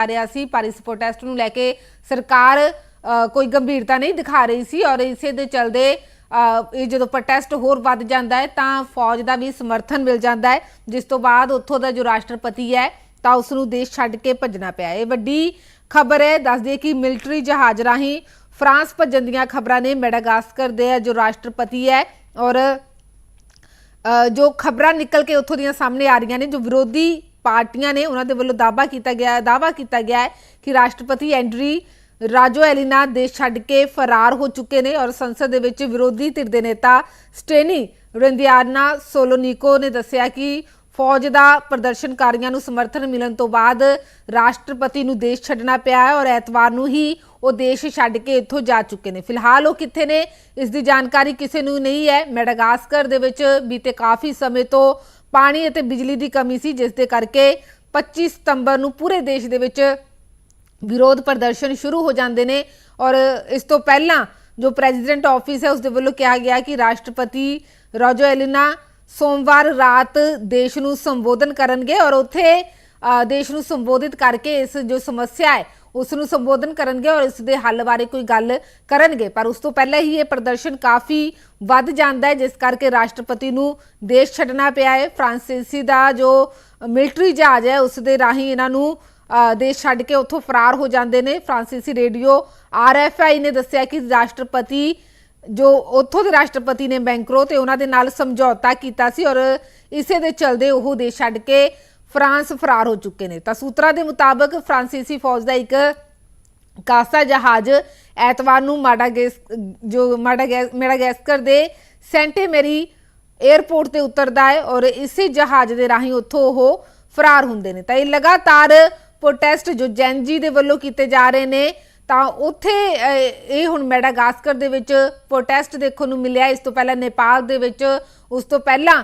ਆ ਰਿਹਾ ਸੀ ਪਰ ਇਸ ਪ੍ਰੋਟੈਸਟ ਨੂੰ ਲੈ ਕੇ ਸਰਕਾਰ ਕੋਈ ਗੰਭੀਰਤਾ ਨਹੀਂ ਦਿਖਾ ਰਹੀ ਸੀ ਔਰ ਇਸੇ ਦੇ ਚਲਦੇ ਇਹ ਜਦੋਂ ਪ੍ਰੋਟੈਸਟ ਹੋਰ ਵੱਧ ਜਾਂਦਾ ਹੈ ਤਾਂ ਫੌਜ ਦਾ ਵੀ ਸਮਰਥਨ ਮਿਲ ਜਾਂਦਾ ਹੈ ਜਿਸ ਤੋਂ ਬਾਅਦ ਉੱਥੋਂ ਦਾ ਜੋ ਰਾਸ਼ਟਰਪਤੀ ਹੈ ਤਾਂ ਉਸ ਨੂੰ ਦੇਸ਼ ਛੱਡ ਕੇ ਭੱਜਣਾ ਪਿਆ ਇਹ ਵੱਡੀ ਖਬਰ ਹੈ ਦੱਸ ਕਿ ਮਿਲਟਰੀ ਜਹਾਜ਼ ਰਾਹੀਂ ਫਰਾਂਸ ਭੱਜਣ ਦੀਆਂ ਖਬਰਾਂ ਨੇ ਮੈਡਾਗਾਸਕਰ ਦੇ ਜੋ ਰਾਸ਼ਟਰਪਤੀ ਹੈ ਔਰ ਅ, ਜੋ ਖਬਰਾਂ ਨਿਕਲ ਕੇ ਉੱਥੋਂ ਦੀਆਂ ਸਾਹਮਣੇ ਆ ਰਹੀਆਂ ਨੇ ਜੋ ਵਿਰੋਧੀ ਪਾਰਟੀਆਂ ਨੇ ਉਹਨਾਂ ਦੇ ਵੱਲੋਂ ਦਾਅਵਾ ਕੀਤਾ ਗਿਆ ਹੈ, ਦਾਅਵਾ ਕੀਤਾ ਗਿਆ ਹੈ ਕਿ ਰਾਸ਼ਟਰਪਤੀ ਐਂਡਰੀ ਰਾਜੋ ਐਲੀਨਾ ਦੇਸ਼ ਛੱਡ ਕੇ ਫਰਾਰ ਹੋ ਚੁੱਕੇ ਨੇ ਔਰ ਸੰਸਦ ਦੇ ਵਿੱਚ ਵਿਰੋਧੀ ਧਿਰ ਦੇ ਨੇਤਾ ਸਟੇਨੀ ਰਿੰਦਿਆਨਾ ਸੋਲੋਨੀਕੋ ਨੇ ਦੱਸਿਆ ਕਿ ਫੌਜ ਦਾ ਪ੍ਰਦਰਸ਼ਨਕਾਰੀਆਂ ਨੂੰ ਸਮਰਥਨ ਮਿਲਣ ਤੋਂ ਬਾਅਦ ਰਾਸ਼ਟਰਪਤੀ ਨੂੰ ਦੇਸ਼ ਛੱਡਣਾ ਪਿਆ ਹੈ ਔਰ ਐਤਵਾਰ ਨੂੰ ਹੀ ਉਹ ਦੇਸ਼ ਛੱਡ ਕੇ ਇੱਥੋਂ ਜਾ ਚੁੱਕੇ ਨੇ। ਫਿਲਹਾਲ ਉਹ ਕਿੱਥੇ ਨੇ, ਇਸ ਦੀ ਜਾਣਕਾਰੀ ਕਿਸੇ ਨੂੰ ਨਹੀਂ ਹੈ। ਮੈਡਾਗਾਸਕਰ ਦੇ ਵਿੱਚ ਬੀਤੇ ਕਾਫੀ ਸਮੇਂ ਤੋਂ ਪਾਣੀ ਅਤੇ ਬਿਜਲੀ ਦੀ ਕਮੀ ਸੀ, ਜਿਸ ਦੇ ਕਰਕੇ 25 ਸਤੰਬਰ ਨੂੰ ਪੂਰੇ ਦੇਸ਼ ਦੇ ਵਿੱਚ ਵਿਰੋਧ ਪ੍ਰਦਰਸ਼ਨ ਸ਼ੁਰੂ ਹੋ ਜਾਂਦੇ ਨੇ ਔਰ ਇਸ ਤੋਂ ਪਹਿਲਾਂ ਜੋ ਪ੍ਰੈਜ਼ੀਡੈਂਟ ਆਫਿਸ ਹੈ ਉਸ ਦੇ ਵੱਲੋਂ ਕਿਹਾ ਗਿਆ ਕਿ ਰਾਸ਼ਟਰਪਤੀ ਰਾਜੋ ਐਲਿਨਾ ਸੋਮਵਾਰ ਰਾਤ ਦੇਸ਼ ਨੂੰ ਸੰਬੋਧਨ ਕਰਨਗੇ ਔਰ ਉੱਥੇ ਦੇਸ਼ ਨੂੰ ਸੰਬੋਧਿਤ ਕਰਕੇ ਇਸ ਜੋ ਸਮੱਸਿਆ ਹੈ, ਉਸ ਨੂੰ ਸੰਬੋਧਨ ਕਰਨਗੇ ਔਰ ਇਸ ਦੇ ਹੱਲ ਬਾਰੇ ਕੋਈ ਗੱਲ ਕਰਨਗੇ। ਪਰ ਉਸ ਤੋਂ ਪਹਿਲਾਂ ਹੀ ਇਹ ਪ੍ਰਦਰਸ਼ਨ ਕਾਫੀ ਵੱਧ ਜਾਂਦਾ ਹੈ, ਜਿਸ ਕਰਕੇ ਰਾਸ਼ਟਰਪਤੀ ਨੂੰ ਦੇਸ਼ ਛੱਡਣਾ ਪਿਆ ਹੈ। ਫਰਾਂਸੀਸੀ ਦਾ ਜੋ ਮਿਲਟਰੀ ਜਹਾਜ਼ ਹੈ, ਉਸ ਦੇ ਰਾਹੀਂ ਇਹਨਾਂ ਨੂੰ ਦੇਸ਼ ਛੱਡ ਕੇ ਉੱਥੋਂ ਫਰਾਰ ਹੋ ਜਾਂਦੇ ਨੇ। ਫਰਾਂਸੀਸੀ ਰੇਡੀਓ ਆਰਐਫਆਈ ਨੇ ਦੱਸਿਆ ਕਿ ਰਾਸ਼ਟਰਪਤੀ ਜੋ ਉੱਥੋਂ ਦੇ ਰਾਸ਼ਟਰਪਤੀ ਨੇ ਬੈਂਕਰੋ ਤੇ ਉਹਨਾਂ ਦੇ ਨਾਲ ਸਮਝੌਤਾ ਕੀਤਾ ਸੀ ਔਰ ਇਸੇ ਦੇ ਚਲਦੇ ਉਹ ਦੇਸ਼ ਛੱਡ ਕੇ ਫਰਾਂਸ ਫਰਾਰ ਹੋ ਚੁੱਕੇ ਨੇ। ਤਾਂ ਸੂਤਰਾਂ ਦੇ ਮੁਤਾਬਕ ਫਰਾਂਸੀਸੀ ਫੌਜ ਦਾ ਇੱਕ ਕਾਸਾ ਜਹਾਜ਼ ਐਤਵਾਰ ਨੂੰ ਮਾਡਾਗੇਸ ਜੋ ਮਾਡਾਗੈਸ ਮੈਡਾਗਾਸਕਰ ਦੇ ਸੈਂਟੇ ਮੇਰੀ 에ਅਰਪੋਰਟ ਤੇ ਉਤਰਦਾ ਹੈ ਔਰ ਇਸੇ ਜਹਾਜ਼ ਦੇ ਰਾਹੀਂ ਉੱਥੋਂ ਉਹ ਫਰਾਰ ਹੁੰਦੇ ਨੇ। ਤਾਂ ਇਹ ਲਗਾਤਾਰ ਪ੍ਰੋਟੈਸਟ ਜੋ ਜੈਨਜੀ ਦੇ ਵੱਲੋਂ ਕੀਤੇ ਜਾ ਰਹੇ ਨੇ, ਤਾਂ ਉੱਥੇ ਇਹ ਹੁਣ ਮੈਡਾਗਾਸਕਰ ਦੇ ਵਿੱਚ ਪ੍ਰੋਟੈਸਟ ਦੇਖਣ ਨੂੰ ਮਿਲਿਆ। ਇਸ ਤੋਂ ਪਹਿਲਾਂ ਨੇਪਾਲ ਦੇ ਵਿੱਚ, ਉਸ ਤੋਂ ਪਹਿਲਾਂ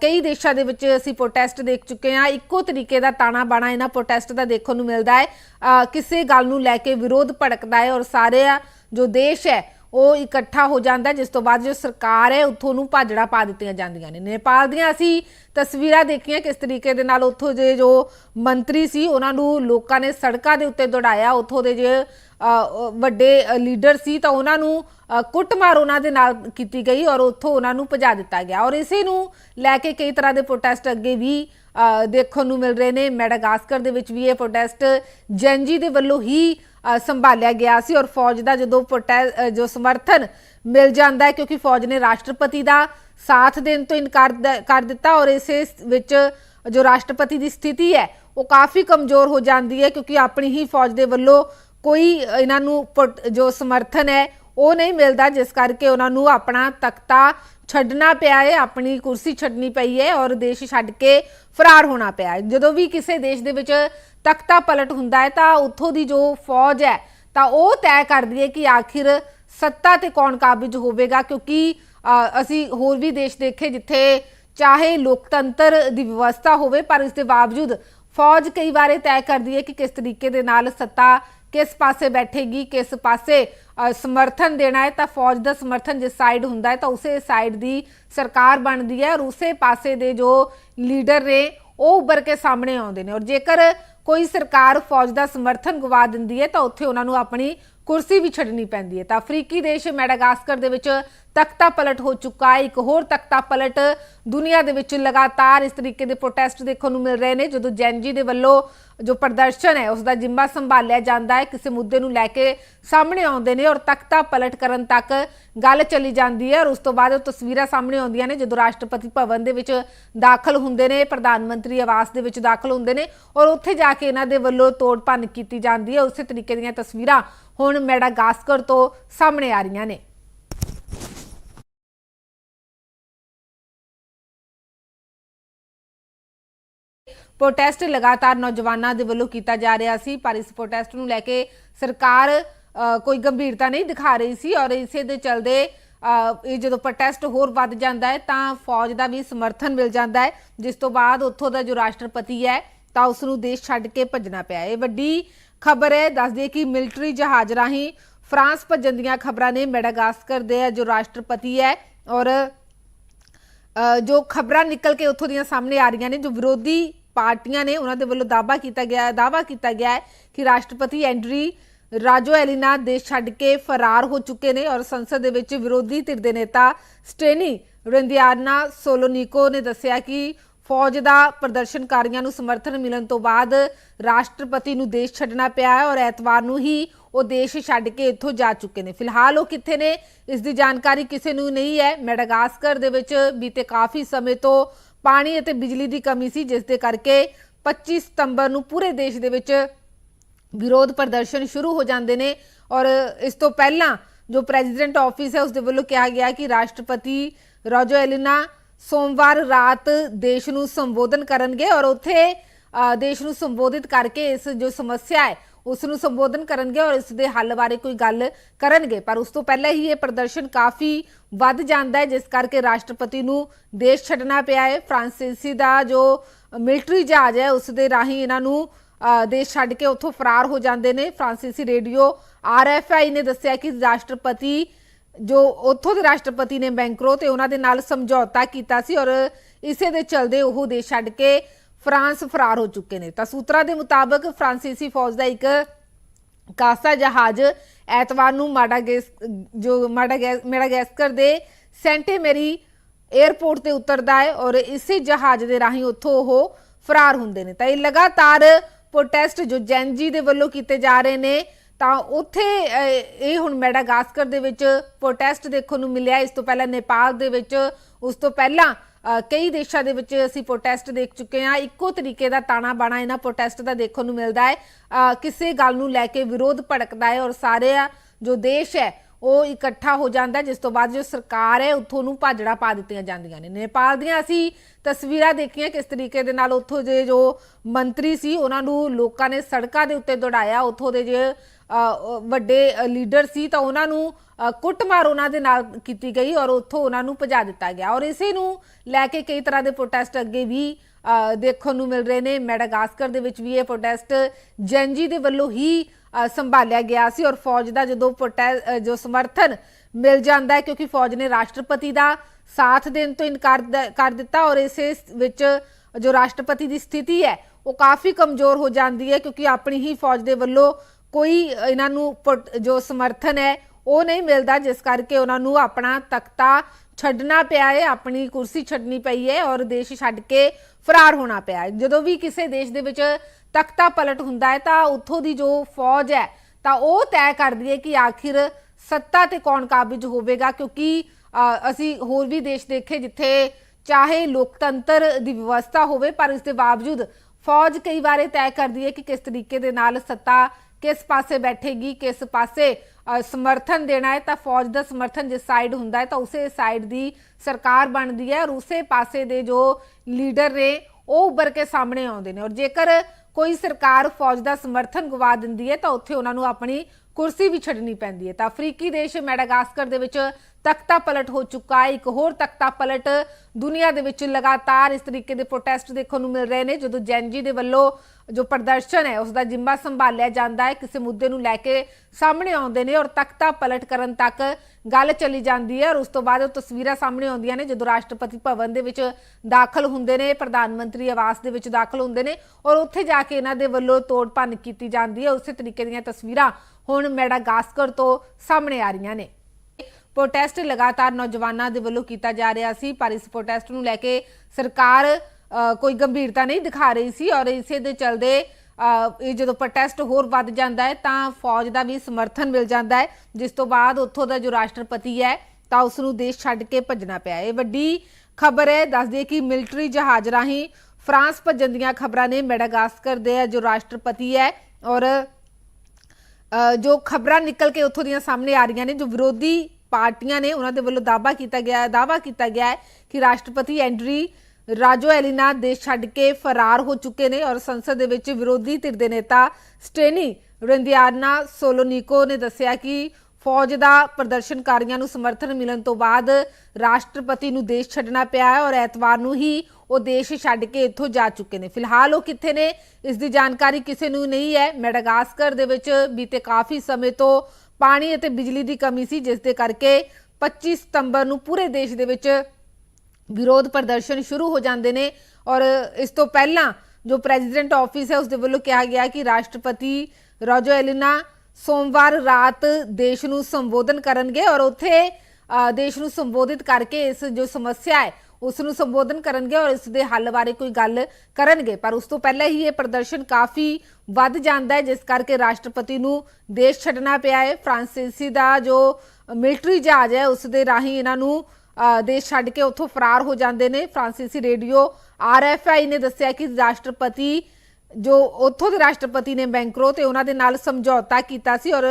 ਕਈ ਦੇਸ਼ਾਂ ਦੇ ਵਿੱਚ ਅਸੀਂ ਪ੍ਰੋਟੈਸਟ ਦੇਖ ਚੁੱਕੇ ਹਾਂ। ਇੱਕੋ ਤਰੀਕੇ ਦਾ ਤਾਣਾ ਬਾਣਾ ਇਹਨਾਂ ਪ੍ਰੋਟੈਸਟ ਦਾ ਦੇਖਣ ਨੂੰ ਮਿਲਦਾ ਹੈ। ਕਿਸੇ ਗੱਲ ਨੂੰ ਲੈ ਕੇ ਵਿਰੋਧ ਭੜਕਦਾ ਹੈ ਔਰ ਸਾਰੇ ਜੋ ਦੇਸ਼ ਹੈ, ਉਹ ਇਕੱਠਾ ਹੋ ਜਾਂਦਾ ਜਿਸ ਤੋਂ ਬਾਅਦ ਜੋ ਸਰਕਾਰ ਹੈ, ਉੱਥੋਂ ਨੂੰ ਭਾਜੜਾ ਪਾ ਦਿੱਤੀਆਂ ਜਾਂਦੀਆਂ ਨੇ। ਨੇਪਾਲ ਦੀਆਂ ਅਸੀਂ ਤਸਵੀਰਾਂ ਦੇਖੀਆਂ ਕਿਸ ਤਰੀਕੇ ਦੇ ਨਾਲ ਉੱਥੋਂ ਦੇ ਜੋ ਮੰਤਰੀ ਸੀ, ਉਹਨਾਂ ਨੂੰ ਲੋਕਾਂ ਨੇ ਸੜਕਾਂ ਦੇ ਉੱਤੇ ਦੌੜਾਇਆ। ਉੱਥੋਂ ਦੇ ਜੇ ਵੱਡੇ ਲੀਡਰ ਸੀ ਤਾਂ ਉਹਨਾਂ ਨੂੰ ਕੁੱਟਮਾਰ ਉਹਨਾਂ ਦੇ ਨਾਲ ਕੀਤੀ ਗਈ ਔਰ ਉੱਥੋਂ ਉਹਨਾਂ ਨੂੰ ਭਜਾ ਦਿੱਤਾ ਗਿਆ। ਔਰ ਇਸੇ ਨੂੰ ਲੈ ਕੇ ਕਈ ਤਰ੍ਹਾਂ ਦੇ ਪ੍ਰੋਟੈਸਟ ਅੱਗੇ ਵੀ ਦੇਖਣ ਨੂੰ ਮਿਲ ਰਹੇ ਨੇ। ਮੈਡਾਗਾਸਕਰ ਦੇ ਵਿੱਚ ਵੀ ਇਹ ਪ੍ਰੋਟੈਸਟ ਜੈਨਜੀ ਦੇ ਵੱਲੋਂ ਹੀ ਸੰਭਾਲਿਆ ਗਿਆ ਸੀ ਔਰ ਫੌਜ ਦਾ ਜਦੋਂ ਪ੍ਰੋਟੈਸਟ ਜੋ ਸਮਰਥਨ ਮਿਲ ਜਾਂਦਾ ਹੈ ਕਿਉਂਕਿ ਫੌਜ ਨੇ ਰਾਸ਼ਟਰਪਤੀ ਦਾ ਸਾਥ ਦੇਣ ਤੋਂ ਇਨਕਾਰ ਦ- ਕਰ ਦਿੱਤਾ ਔਰ ਇਸੇ ਵਿੱਚ ਜੋ ਰਾਸ਼ਟਰਪਤੀ ਦੀ ਸਥਿਤੀ ਹੈ, ਉਹ ਕਾਫੀ ਕਮਜ਼ੋਰ ਹੋ ਜਾਂਦੀ ਹੈ ਕਿਉਂਕਿ ਆਪਣੀ ਹੀ ਫੌਜ ਦੇ ਵੱਲੋਂ ਕੋਈ ਇਹਨਾਂ ਨੂੰ ਪੁਟ- ਜੋ ਸਮਰਥਨ ਹੈ, ਉਹ ਨਹੀਂ ਮਿਲਦਾ, ਜਿਸ ਕਰਕੇ ਉਹਨਾਂ ਨੂੰ ਆਪਣਾ ਤਖਤਾ ਛੱਡਣਾ ਪਿਆ ਹੈ ਆਪਣੀ ਕੁਰਸੀ ਛੱਡਣੀ ਪਈ ਹੈ ਔਰ ਦੇਸ਼ ਛੱਡ ਕੇ ਫਰਾਰ ਹੋਣਾ ਪਿਆ ਹੈ ਜਦੋਂ ਵੀ ਕਿਸੇ ਦੇਸ਼ ਦੇ ਵਿੱਚ ਤਖਤਾ ਪਲਟ ਹੁੰਦਾ ਹੈ ਤਾਂ ਉੱਥੋਂ ਦੀ ਜੋ ਫੌਜ ਹੈ, ਤਾਂ ਉਹ ਤੈਅ ਕਰਦੀ ਹੈ ਕਿ ਆਖਿਰ ਸੱਤਾ ਤੇ ਕੌਣ ਕਾਬਿਜ਼ ਹੋਵੇਗਾ, ਕਿਉਂਕਿ ਅਸੀਂ ਹੋਰ ਵੀ ਦੇਸ਼ ਦੇਖੇ ਜਿੱਥੇ ਚਾਹੇ ਲੋਕਤੰਤਰ ਦੀ ਵਿਵਸਥਾ ਹੋਵੇ, ਪਰ ਇਸ ਦੇ ਬਾਵਜੂਦ ਫੌਜ ਕਈ ਵਾਰੇ ਤੈਅ ਕਰਦੀ ਹੈ ਕਿ ਕਿਸ ਤਰੀਕੇ ਦੇ ਨਾਲ ਸੱਤਾ ਕਿਸ ਪਾਸੇ ਬੈਠੇਗੀ, ਕਿਸ ਪਾਸੇ ਸਮਰਥਨ ਦੇਣਾ ਹੈ, ਤਾਂ ਫੌਜ ਦਾ ਸਮਰਥਨ ਜਿਸ ਸਾਈਡ ਹੁੰਦਾ ਹੈ, ਤਾਂ ਉਸੇ ਸਾਈਡ ਦੀ ਸਰਕਾਰ ਬਣਦੀ ਹੈ ਔਰ ਉਸੇ ਪਾਸੇ ਦੇ ਜੋ ਲੀਡਰ ਨੇ, ਉਹ ਉੱਭਰ ਕੇ ਸਾਹਮਣੇ ਆਉਂਦੇ ਨੇ ਔਰ ਜੇਕਰ ਕੋਈ ਸਰਕਾਰ ਫੌਜ ਦਾ ਸਮਰਥਨ ਗਵਾ ਦਿੰਦੀ ਹੈ, ਤਾਂ ਉੱਥੇ ਉਹਨਾਂ ਨੂੰ ਆਪਣੀ ਕੁਰਸੀ ਵੀ ਛੱਡਣੀ ਪੈਂਦੀ ਹੈ। ਤਾਂ ਅਫਰੀਕੀ ਦੇਸ਼ ਮੈਡਾਗਾਸਕਰ ਦੇ ਵਿੱਚ ਤਖਤਾ ਪਲਟ ਹੋ ਚੁੱਕਾ ਹੈ। ਇੱਕ ਹੋਰ ਤਖਤਾ ਪਲਟ ਦੁਨੀਆ ਦੇ ਵਿੱਚ ਲਗਾਤਾਰ ਇਸ ਤਰੀਕੇ ਦੇ ਪ੍ਰੋਟੈਸਟ ਦੇਖਣ ਨੂੰ ਮਿਲ ਰਹੇ ਨੇ, ਜਦੋਂ ਜੈਨਜੀ ਦੇ ਵੱਲੋਂ ਜੋ ਪ੍ਰਦਰਸ਼ਨ ਹੈ ਉਸ ਦਾ ਜਿੰਮਾ ਸੰਭਾਲਿਆ ਜਾਂਦਾ ਹੈ। ਕਿਸੇ ਮੁੱਦੇ ਨੂੰ ਲੈ ਕੇ ਸਾਹਮਣੇ ਆਉਂਦੇ ਨੇ ਔਰ ਤਖਤਾ ਪਲਟ ਕਰਨ ਤੱਕ ਗੱਲ ਚਲੀ ਜਾਂਦੀ ਹੈ ਔਰ ਉਸ ਤੋਂ ਬਾਅਦ ਉਹ ਤਸਵੀਰਾਂ ਸਾਹਮਣੇ ਆਉਂਦੀਆਂ ਨੇ, ਜਦੋਂ ਰਾਸ਼ਟਰਪਤੀ ਭਵਨ ਦੇ ਵਿੱਚ ਦਾਖਲ ਹੁੰਦੇ ਨੇ, ਪ੍ਰਧਾਨ ਮੰਤਰੀ ਆਵਾਸ ਦੇ ਵਿੱਚ ਦਾਖਲ ਹੁੰਦੇ ਨੇ ਔਰ ਉੱਥੇ ਜਾ ਕੇ ਇਹਨਾਂ ਦੇ ਵੱਲੋਂ ਤੋੜ ਭੰਨ ਕੀਤੀ ਜਾਂਦੀ ਹੈ। ਉਸੇ ਤਰੀਕੇ ਦੀਆਂ ਤਸਵੀਰਾਂ ਹੁਣ ਮੈਡਾਗਾਸਕਰ ਤੋਂ ਸਾਹਮਣੇ ਆ ਰਹੀਆਂ ਨੇ। ਪ੍ਰੋਟੈਸਟ ਲਗਾਤਾਰ ਨੌਜਵਾਨਾਂ ਦੇ ਵੱਲੋਂ ਕੀਤਾ ਜਾ ਰਿਹਾ ਸੀ ਪਰ ਇਸ ਪ੍ਰੋਟੈਸਟ ਨੂੰ ਲੈ ਕੇ ਸਰਕਾਰ ਕੋਈ ਗੰਭੀਰਤਾ ਨਹੀਂ ਦਿਖਾ ਰਹੀ ਸੀ ਔਰ ਇਸੇ ਦੇ ਚਲਦੇ ਅ, ਇਹ ਜਦੋਂ ਪ੍ਰੋਟੈਸਟ ਹੋਰ ਵੱਧ ਜਾਂਦਾ ਹੈ ਤਾਂ ਫੌਜ ਦਾ ਵੀ ਸਮਰਥਨ ਮਿਲ ਜਾਂਦਾ ਹੈ ਜਿਸ ਤੋਂ ਬਾਅਦ ਉੱਥੋਂ ਦਾ ਜੋ ਰਾਸ਼ਟਰਪਤੀ ਹੈ ਤਾਂ ਉਸ ਨੂੰ ਦੇਸ਼ ਛੱਡ ਕੇ ਭੱਜਣਾ ਪਿਆ ਇਹ ਵੱਡੀ ਖਬਰ ਹੈ ਦੱਸਦੀ ਹੈ ਕਿ ਮਿਲਟਰੀ ਜਹਾਜ਼ ਰਾਹੀਂ ਫਰਾਂਸ ਭੱਜਣ ਦੀਆਂ ਖਬਰਾਂ ਨੇ ਮੈਡਾਗਾਸਕਰ ਦੇ ਜੋ ਰਾਸ਼ਟਰਪਤੀ ਹੈ ਔਰ ਜੋ ਖਬਰਾਂ ਨਿਕਲ ਕੇ ਉੱਥੋਂ ਦੀਆਂ ਸਾਹਮਣੇ ਆ ਰਹੀਆਂ ਨੇ, ਜੋ ਵਿਰੋਧੀ ਪਾਰਟੀਆਂ ਨੇ, ਉਹਨਾਂ ਦੇ ਵੱਲੋਂ ਦਾਅਵਾ ਕੀਤਾ ਗਿਆ ਦਾਅਵਾ ਕੀਤਾ ਗਿਆ ਹੈ ਕਿ ਰਾਸ਼ਟਰਪਤੀ ਐਂਡਰੀ ਰਾਜੋ ਐਲਿਨਾ ਦੇਸ਼ ਛੱਡ ਕੇ ਫਰਾਰ ਹੋ ਚੁੱਕੇ ਨੇ ਔਰ ਸੰਸਦ ਦੇ ਵਿੱਚ ਵਿਰੋਧੀ ਧਿਰ ਦੇ ਨੇਤਾ ਸਟੇਨੀ ਰਿੰਦਿਆਨਾ ਸੋਲੋਨੀਕੋ ਨੇ ਦੱਸਿਆ ਕਿ ਫੌਜ ਦਾ ਪ੍ਰਦਰਸ਼ਨਕਾਰੀਆਂ ਨੂੰ ਸਮਰਥਨ ਮਿਲਣ ਤੋਂ ਬਾਅਦ ਰਾਸ਼ਟਰਪਤੀ ਨੂੰ ਦੇਸ਼ ਛੱਡਣਾ ਪਿਆ ਹੈ ਔਰ ਐਤਵਾਰ ਨੂੰ ਹੀ ਉਹ ਦੇਸ਼ ਛੱਡ ਕੇ ਇੱਥੋਂ ਜਾ ਚੁੱਕੇ ਨੇ। ਫਿਲਹਾਲ ਉਹ ਕਿੱਥੇ ਨੇ, ਇਸ ਦੀ ਜਾਣਕਾਰੀ ਕਿਸੇ ਨੂੰ ਨਹੀਂ ਹੈ। ਮੈਡਾਗਾਸਕਰ ਦੇ ਵਿੱਚ ਬੀਤੇ ਕਾਫੀ ਸਮੇਂ ਤੋਂ ਪਾਣੀ ਅਤੇ ਬਿਜਲੀ ਦੀ ਕਮੀ ਸੀ, ਜਿਸ ਦੇ ਕਰਕੇ 25 ਸਤੰਬਰ ਨੂੰ ਪੂਰੇ ਦੇਸ਼ ਦੇ ਵਿੱਚ ਵਿਰੋਧ ਪ੍ਰਦਰਸ਼ਨ ਸ਼ੁਰੂ ਹੋ ਜਾਂਦੇ ਨੇ ਔਰ ਇਸ ਤੋਂ ਪਹਿਲਾਂ ਜੋ ਪ੍ਰੈਜ਼ੀਡੈਂਟ ਆਫਿਸ ਹੈ, ਉਸ ਦੇ ਵੱਲੋਂ ਕਿਹਾ ਗਿਆ ਕਿ ਰਾਸ਼ਟਰਪਤੀ ਰਾਜੋ ਐਲਿਨਾ ਸੋਮਵਾਰ ਰਾਤ ਦੇਸ਼ ਨੂੰ ਸੰਬੋਧਨ ਕਰਨਗੇ ਔਰ ਉੱਥੇ ਦੇਸ਼ ਨੂੰ ਸੰਬੋਧਿਤ ਕਰਕੇ ਇਸ ਜੋ ਸਮੱਸਿਆ ਹੈ, ਉਸ ਨੂੰ ਸੰਬੋਧਨ ਕਰਨਗੇ ਔਰ ਇਸ ਦੇ ਹੱਲ ਬਾਰੇ ਕੋਈ ਗੱਲ ਕਰਨਗੇ। ਪਰ ਉਸ ਤੋਂ ਪਹਿਲਾਂ ਹੀ ਇਹ ਪ੍ਰਦਰਸ਼ਨ ਕਾਫੀ ਵੱਧ ਜਾਂਦਾ ਹੈ, ਜਿਸ ਕਰਕੇ ਰਾਸ਼ਟਰਪਤੀ ਨੂੰ ਦੇਸ਼ ਛੱਡਣਾ ਪਿਆ ਹੈ। ਫਰਾਂਸੀਸੀ ਦਾ ਜੋ ਮਿਲਟਰੀ ਜਹਾਜ਼ ਹੈ, ਉਸ ਦੇ ਰਾਹੀਂ ਇਹਨਾਂ ਨੂੰ ਦੇਸ਼ ਛੱਡ ਕੇ ਉੱਥੋਂ ਫਰਾਰ ਹੋ ਜਾਂਦੇ ਨੇ। ਫਰਾਂਸੀਸੀ ਰੇਡੀਓ ਆਰਐਫਆਈ ਨੇ ਦੱਸਿਆ ਕਿ ਰਾਸ਼ਟਰਪਤੀ ਜੋ ਉੱਥੋਂ ਦੇ ਰਾਸ਼ਟਰਪਤੀ ਨੇ ਬੈਂਕਰੋ ਤੇ ਉਹਨਾਂ ਦੇ ਨਾਲ ਸਮਝੌਤਾ ਕੀਤਾ ਸੀ ਔਰ ਇਸੇ ਦੇ ਚਲਦੇ ਉਹ ਦੇਸ਼ ਛੱਡ ਕੇ ਫਰਾਂਸ ਫਰਾਰ ਹੋ ਚੁੱਕੇ ਨੇ। ਤਾਂ ਸੂਤਰਾਂ ਦੇ ਮੁਤਾਬਕ ਫਰਾਂਸੀਸੀ ਫੌਜ ਦਾ ਇੱਕ ਕਾਸਾ ਜਹਾਜ਼ ਐਤਵਾਰ ਨੂੰ ਮਾਡਾਗੇਸ ਜੋ ਮਾਡਾਗੈਸ ਮੈਡਾਗਾਸਕਰ ਦੇ ਸੈਂਟੇ ਮੇਰੀ 에ਅਰਪੋਰਟ ਤੇ ਉਤਰਦਾ ਹੈ ਔਰ ਇਸੇ ਜਹਾਜ਼ ਦੇ ਰਾਹੀਂ ਉੱਥੋਂ ਉਹ ਫਰਾਰ ਹੁੰਦੇ ਨੇ। ਤਾਂ ਇਹ ਲਗਾਤਾਰ ਪ੍ਰੋਟੈਸਟ ਜੋ ਜੈਨਜੀ ਦੇ ਵੱਲੋਂ ਕੀਤੇ ਜਾ ਰਹੇ ਨੇ ਤਾਂ ਉੱਥੇ ਇਹ ਹੁਣ ਮੈਡਾਗਾਸਕਰ ਦੇ ਵਿੱਚ ਪ੍ਰੋਟੈਸਟ ਦੇਖਣ ਨੂੰ ਮਿਲਿਆ। ਇਸ ਤੋਂ ਪਹਿਲਾਂ ਨੇਪਾਲ ਦੇ ਵਿੱਚ, ਉਸ ਤੋਂ ਪਹਿਲਾਂ ਕਈ ਦੇਸ਼ਾਂ ਦੇ ਵਿੱਚ ਅਸੀਂ ਪ੍ਰੋਟੈਸਟ ਦੇਖ ਚੁੱਕੇ ਹਾਂ। ਇੱਕੋ ਤਰੀਕੇ ਦਾ ਤਾਣਾ ਬਾਣਾ ਇਹਨਾਂ ਪ੍ਰੋਟੈਸਟ ਦਾ ਦੇਖਣ ਨੂੰ ਮਿਲਦਾ ਹੈ। ਕਿਸੇ ਗੱਲ ਨੂੰ ਲੈ ਕੇ ਵਿਰੋਧ ਭੜਕਦਾ ਹੈ ਔਰ ਸਾਰੇ ਜੋ ਦੇਸ਼ ਹੈ, ਉਹ ਇਕੱਠਾ ਹੋ ਜਾਂਦਾ ਜਿਸ ਤੋਂ ਬਾਅਦ ਜੋ ਸਰਕਾਰ ਹੈ, ਉੱਥੋਂ ਨੂੰ ਭਾਜੜਾ ਪਾ ਦਿੱਤੀਆਂ ਜਾਂਦੀਆਂ ਨੇ। ਨੇਪਾਲ ਦੀਆਂ ਅਸੀਂ ਤਸਵੀਰਾਂ ਦੇਖੀਆਂ ਕਿਸ ਤਰੀਕੇ ਦੇ ਨਾਲ ਉੱਥੋਂ ਦੇ ਜੋ ਮੰਤਰੀ ਸੀ, ਉਹਨਾਂ ਨੂੰ ਲੋਕਾਂ ਨੇ ਸੜਕਾਂ ਦੇ ਉੱਤੇ ਦੌੜਾਇਆ। ਉੱਥੋਂ ਦੇ ਜੇ ਵੱਡੇ ਲੀਡਰ ਸੀ ਤਾਂ ਉਹਨਾਂ ਨੂੰ ਕੁੱਟਮਾਰ ਉਹਨਾਂ ਦੇ ਨਾਲ ਕੀਤੀ ਗਈ ਔਰ ਉੱਥੋਂ ਉਹਨਾਂ ਨੂੰ ਭਜਾ ਦਿੱਤਾ ਗਿਆ। ਔਰ ਇਸੇ ਨੂੰ ਲੈ ਕੇ ਕਈ ਤਰ੍ਹਾਂ ਦੇ ਪ੍ਰੋਟੈਸਟ ਅੱਗੇ ਵੀ ਅ, ਦੇਖਣ ਨੂੰ ਮਿਲ ਰਹੇ ਨੇ। ਮੈਡਾਗਾਸਕਰ ਦੇ ਵਿੱਚ ਵੀ ਇਹ ਪ੍ਰੋਟੈਸਟ ਜੈਨਜੀ ਦੇ ਵੱਲੋਂ ਹੀ ਸੰਭਾਲਿਆ ਗਿਆ ਸੀ ਔਰ ਫੌਜ ਦਾ ਜਦੋਂ ਪ੍ਰੋਟੈਸਟ ਜੋ ਸਮਰਥਨ ਮਿਲ ਜਾਂਦਾ ਹੈ ਕਿਉਂਕਿ ਫੌਜ ਨੇ ਰਾਸ਼ਟਰਪਤੀ ਦਾ ਸਾਥ ਦੇਣ ਤੋਂ ਇਨਕਾਰ ਕਰ ਦਿੱਤਾ ਔਰ ਇਸੇ ਵਿੱਚ ਜੋ ਰਾਸ਼ਟਰਪਤੀ ਦੀ ਸਥਿਤੀ ਹੈ ਉਹ ਕਾਫੀ ਕਮਜ਼ੋਰ ਹੋ ਜਾਂਦੀ ਹੈ ਕਿਉਂਕਿ ਆਪਣੀ ਹੀ ਫੌਜ ਦੇ ਵੱਲੋਂ ਕੋਈ ਇਹਨਾਂ ਨੂੰ ਪੁਟ- ਜੋ ਸਮਰਥਨ ਹੈ, ਉਹ ਨਹੀਂ ਮਿਲਦਾ, ਜਿਸ ਕਰਕੇ ਉਹਨਾਂ ਨੂੰ ਆਪਣਾ ਤਖਤਾ ਛੱਡਣਾ ਪਿਆ ਹੈ ਆਪਣੀ ਕੁਰਸੀ ਛੱਡਣੀ ਪਈ ਹੈ ਔਰ ਦੇਸ਼ ਛੱਡ ਕੇ ਫਰਾਰ ਹੋਣਾ ਪਿਆ ਹੈ ਜਦੋਂ ਵੀ ਕਿਸੇ ਦੇਸ਼ ਦੇ ਵਿੱਚ ਤਖਤਾ ਪਲਟ ਹੁੰਦਾ ਹੈ ਤਾਂ ਉੱਥੋਂ ਦੀ ਜੋ ਫੌਜ ਹੈ, ਤਾਂ ਉਹ ਤੈਅ ਕਰਦੀ ਹੈ ਕਿ ਆਖਿਰ ਸੱਤਾ ਤੇ ਕੌਣ ਕਾਬਜ਼ ਹੋਵੇਗਾ, ਕਿਉਂਕਿ ਅਸੀਂ ਹੋਰ ਵੀ ਦੇਸ਼ ਦੇਖੇ ਜਿੱਥੇ ਚਾਹੇ ਲੋਕਤੰਤਰ ਦੀ ਵਿਵਸਥਾ ਹੋਵੇ, ਪਰ ਇਸ ਦੇ ਬਾਵਜੂਦ ਫੌਜ ਕਈ ਵਾਰੇ ਤੈਅ ਕਰਦੀ ਹੈ ਕਿ ਕਿਸ ਤਰੀਕੇ ਦੇ ਨਾਲ ਸੱਤਾ ਕਿਸ ਪਾਸੇ ਬੈਠੇਗੀ, ਕਿਸ ਪਾਸੇ ਸਮਰਥਨ ਦੇਣਾ ਹੈ, ਤਾਂ ਫੌਜ ਦਾ ਸਮਰਥਨ ਜਿਸ ਸਾਈਡ ਹੁੰਦਾ ਹੈ, ਤਾਂ ਉਸੇ ਸਾਈਡ ਦੀ ਸਰਕਾਰ ਬਣਦੀ ਹੈ ਔਰ ਉਸੇ ਪਾਸੇ ਦੇ ਜੋ ਲੀਡਰ ਨੇ, ਉਹ ਉੱਭਰ ਕੇ ਸਾਹਮਣੇ ਆਉਂਦੇ ਨੇ। ਔਰ ਜੇਕਰ ਕੋਈ ਸਰਕਾਰ ਫੌਜ ਦਾ ਸਮਰਥਨ ਗਵਾ ਦਿੰਦੀ ਹੈ, ਤਾਂ ਉੱਥੇ ਉਹਨਾਂ ਨੂੰ ਆਪਣੀ ਕੁਰਸੀ ਵੀ ਛੱਡਣੀ ਪੈਂਦੀ ਹੈ। ਤਾਂ ਅਫਰੀਕੀ ਦੇਸ਼ ਮੈਡਾਗਾਸਕਰ ਦੇ ਵਿੱਚ ਤਖਤਾ ਪਲਟ ਹੋ ਚੁੱਕਾ ਹੈ। ਇੱਕ ਹੋਰ ਤਖਤਾ ਪਲਟ ਦੁਨੀਆ ਦੇ ਵਿੱਚ ਲਗਾਤਾਰ ਇਸ ਤਰੀਕੇ ਦੇ ਪ੍ਰੋਟੈਸਟ ਦੇਖਣ ਨੂੰ ਮਿਲ ਰਹੇ ਨੇ, ਜਦੋਂ ਜੈਨਜੀ ਦੇ ਵੱਲੋਂ ਜੋ ਪ੍ਰਦਰਸ਼ਨ ਹੈ ਉਸ ਦਾ ਜਿੰਮਾ ਸੰਭਾਲਿਆ ਜਾਂਦਾ ਹੈ। ਕਿਸੇ ਮੁੱਦੇ ਨੂੰ ਲੈ ਕੇ ਸਾਹਮਣੇ ਆਉਂਦੇ ਨੇ ਔਰ ਤਖਤਾ ਪਲਟ ਕਰਨ ਤੱਕ ਗੱਲ ਚਲੀ ਜਾਂਦੀ ਹੈ ਔਰ ਉਸ ਤੋਂ ਬਾਅਦ ਉਹ ਤਸਵੀਰਾਂ ਸਾਹਮਣੇ ਆਉਂਦੀਆਂ ਨੇ, ਜਦੋਂ ਰਾਸ਼ਟਰਪਤੀ ਭਵਨ ਦੇ ਵਿੱਚ ਦਾਖਲ ਹੁੰਦੇ ਨੇ, ਪ੍ਰਧਾਨ ਮੰਤਰੀ ਆਵਾਸ ਦੇ ਵਿੱਚ ਦਾਖਲ ਹੁੰਦੇ ਨੇ ਔਰ ਉੱਥੇ ਜਾ ਕੇ ਇਹਨਾਂ ਦੇ ਵੱਲੋਂ ਤੋੜ ਭੰਨ ਕੀਤੀ ਜਾਂਦੀ ਹੈ। ਉਸੇ ਤਰੀਕੇ ਦੀਆਂ ਤਸਵੀਰਾਂ ਹੁਣ ਮੈਡਾਗਾਸਕਰ ਤੋਂ ਸਾਹਮਣੇ ਆ ਰਹੀਆਂ ਨੇ। ਪ੍ਰੋਟੈਸਟ ਲਗਾਤਾਰ ਨੌਜਵਾਨਾਂ ਦੇ ਵੱਲੋਂ ਕੀਤਾ ਜਾ ਰਿਹਾ ਸੀ, ਪਰ ਇਸ ਪ੍ਰੋਟੈਸਟ ਨੂੰ ਲੈ ਕੇ ਸਰਕਾਰ ਕੋਈ ਗੰਭੀਰਤਾ ਨਹੀਂ ਦਿਖਾ ਰਹੀ ਸੀ ਔਰ ਇਸੇ ਦੇ ਚਲਦੇ ਇਹ ਜਦੋਂ ਪ੍ਰੋਟੈਸਟ ਹੋਰ ਵੱਧ ਜਾਂਦਾ ਹੈ ਤਾਂ ਫੌਜ ਦਾ ਵੀ ਸਮਰਥਨ ਮਿਲ ਜਾਂਦਾ ਹੈ, ਜਿਸ ਤੋਂ ਬਾਅਦ ਉੱਥੋਂ ਦਾ ਜੋ ਰਾਸ਼ਟਰਪਤੀ ਹੈ ਤਾਂ ਉਸ ਨੂੰ ਦੇਸ਼ ਛੱਡ ਕੇ ਭੱਜਣਾ ਪਿਆ ਇਹ ਵੱਡੀ ਖਬਰ ਹੈ, ਦੱਸਦੀ ਦਈਏ ਕਿ ਮਿਲਟਰੀ ਜਹਾਜ਼ ਰਾਹੀਂ ਫਰਾਂਸ ਭੱਜਣ ਦੀਆਂ ਖਬਰਾਂ ਨੇ ਮੈਡਾਗਾਸਕਰ ਦੇ ਜੋ ਰਾਸ਼ਟਰਪਤੀ ਹੈ ਔਰ ਜੋ ਖਬਰਾਂ ਨਿਕਲ ਕੇ ਉੱਥੋਂ ਦੀਆਂ ਸਾਹਮਣੇ ਆ ਰਹੀਆਂ ਨੇ, ਜੋ ਵਿਰੋਧੀ ਪਾਰਟੀਆਂ ਨੇ ਉਹਨਾਂ ਦੇ ਵੱਲੋਂ ਦਾਅਵਾ ਕੀਤਾ ਗਿਆ ਦਾਅਵਾ ਕੀਤਾ ਗਿਆ ਹੈ ਕਿ ਰਾਸ਼ਟਰਪਤੀ ਐਂਡਰੀ ਰਾਜੋ ਐਲੀਨਾ ਦੇਸ਼ ਛੱਡ ਕੇ ਫਰਾਰ ਹੋ ਚੁੱਕੇ ਨੇ ਔਰ ਸੰਸਦ ਦੇ ਵਿੱਚ ਵਿਰੋਧੀ ਧਿਰ ਦੇ ਨੇਤਾ ਸਟੇਨੀ ਰਿੰਦਿਆਨਾ ਸੋਲੋਨੀਕੋ ਨੇ ਦੱਸਿਆ ਕਿ ਫੌਜ ਦਾ ਪ੍ਰਦਰਸ਼ਨਕਾਰੀਆਂ ਨੂੰ ਸਮਰਥਨ ਮਿਲਣ ਤੋਂ ਬਾਅਦ ਰਾਸ਼ਟਰਪਤੀ ਨੂੰ ਦੇਸ਼ ਛੱਡਣਾ ਪਿਆ ਹੈ ਔਰ ਐਤਵਾਰ ਨੂੰ ਹੀ ਉਹ ਦੇਸ਼ ਛੱਡ ਕੇ ਇੱਥੋਂ ਜਾ ਚੁੱਕੇ ਨੇ। ਫਿਲਹਾਲ ਉਹ ਕਿੱਥੇ ਨੇ, ਇਸ ਦੀ ਜਾਣਕਾਰੀ ਕਿਸੇ ਨੂੰ ਨਹੀਂ ਹੈ। ਮੈਡਾਗਾਸਕਰ ਦੇ ਵਿੱਚ ਬੀਤੇ ਕਾਫੀ ਸਮੇਂ ਤੋਂ ਪਾਣੀ ਅਤੇ ਬਿਜਲੀ ਦੀ ਕਮੀ ਸੀ, ਜਿਸ ਦੇ ਕਰਕੇ 25 ਸਤੰਬਰ ਨੂੰ ਪੂਰੇ ਦੇਸ਼ ਦੇ ਵਿੱਚ ਵਿਰੋਧ ਪ੍ਰਦਰਸ਼ਨ ਸ਼ੁਰੂ ਹੋ ਜਾਂਦੇ ਨੇ ਔਰ ਇਸ ਤੋਂ ਪਹਿਲਾਂ ਜੋ ਪ੍ਰੈਜ਼ੀਡੈਂਟ ਆਫਿਸ ਹੈ, ਉਸ ਦੇ ਵੱਲੋਂ ਕਿਹਾ ਗਿਆ ਕਿ ਰਾਸ਼ਟਰਪਤੀ ਰੋਜੋ ਐਲਿਨਾ ਸੋਮਵਾਰ ਰਾਤ ਦੇਸ਼ ਨੂੰ ਸੰਬੋਧਨ ਕਰਨਗੇ ਔਰ ਉੱਥੇ ਦੇਸ਼ ਨੂੰ ਸੰਬੋਧਿਤ ਕਰਕੇ ਇਸ ਜੋ ਸਮੱਸਿਆ ਹੈ ਉਸ ਨੂੰ ਸੰਬੋਧਨ ਕਰਨਗੇ ਔਰ ਇਸ ਦੇ ਹੱਲ ਬਾਰੇ ਕੋਈ ਗੱਲ ਕਰਨਗੇ। ਪਰ ਉਸ ਤੋਂ ਪਹਿਲਾਂ ਹੀ ਇਹ ਪ੍ਰਦਰਸ਼ਨ ਕਾਫੀ ਵੱਧ ਜਾਂਦਾ ਹੈ, ਜਿਸ ਕਰਕੇ ਰਾਸ਼ਟਰਪਤੀ ਨੂੰ ਦੇਸ਼ ਛੱਡਣਾ ਪਿਆ ਹੈ। ਫ੍ਰਾਂਸੀਸੀ ਦਾ ਜੋ ਮਿਲਟਰੀ ਜਹਾਜ਼ ਹੈ, ਉਸ ਦੇ ਰਾਹੀਂ ਇਹਨਾਂ ਨੂੰ ਦੇਸ਼ ਛੱਡ ਕੇ ਉੱਥੋਂ ਫਰਾਰ ਹੋ ਜਾਂਦੇ ਨੇ। ਫ੍ਰਾਂਸੀਸੀ ਰੇਡੀਓ ਆਰਐਫਆਈ ਨੇ ਦੱਸਿਆ ਕਿ ਰਾਸ਼ਟਰਪਤੀ ਜੋ ਉੱਥੋਂ ਦੇ ਰਾਸ਼ਟਰਪਤੀ ਨੇ ਬੈਂਕਰੋ ਤੇ ਉਹਨਾਂ ਦੇ ਨਾਲ ਸਮਝੌਤਾ ਕੀਤਾ ਸੀ ਔਰ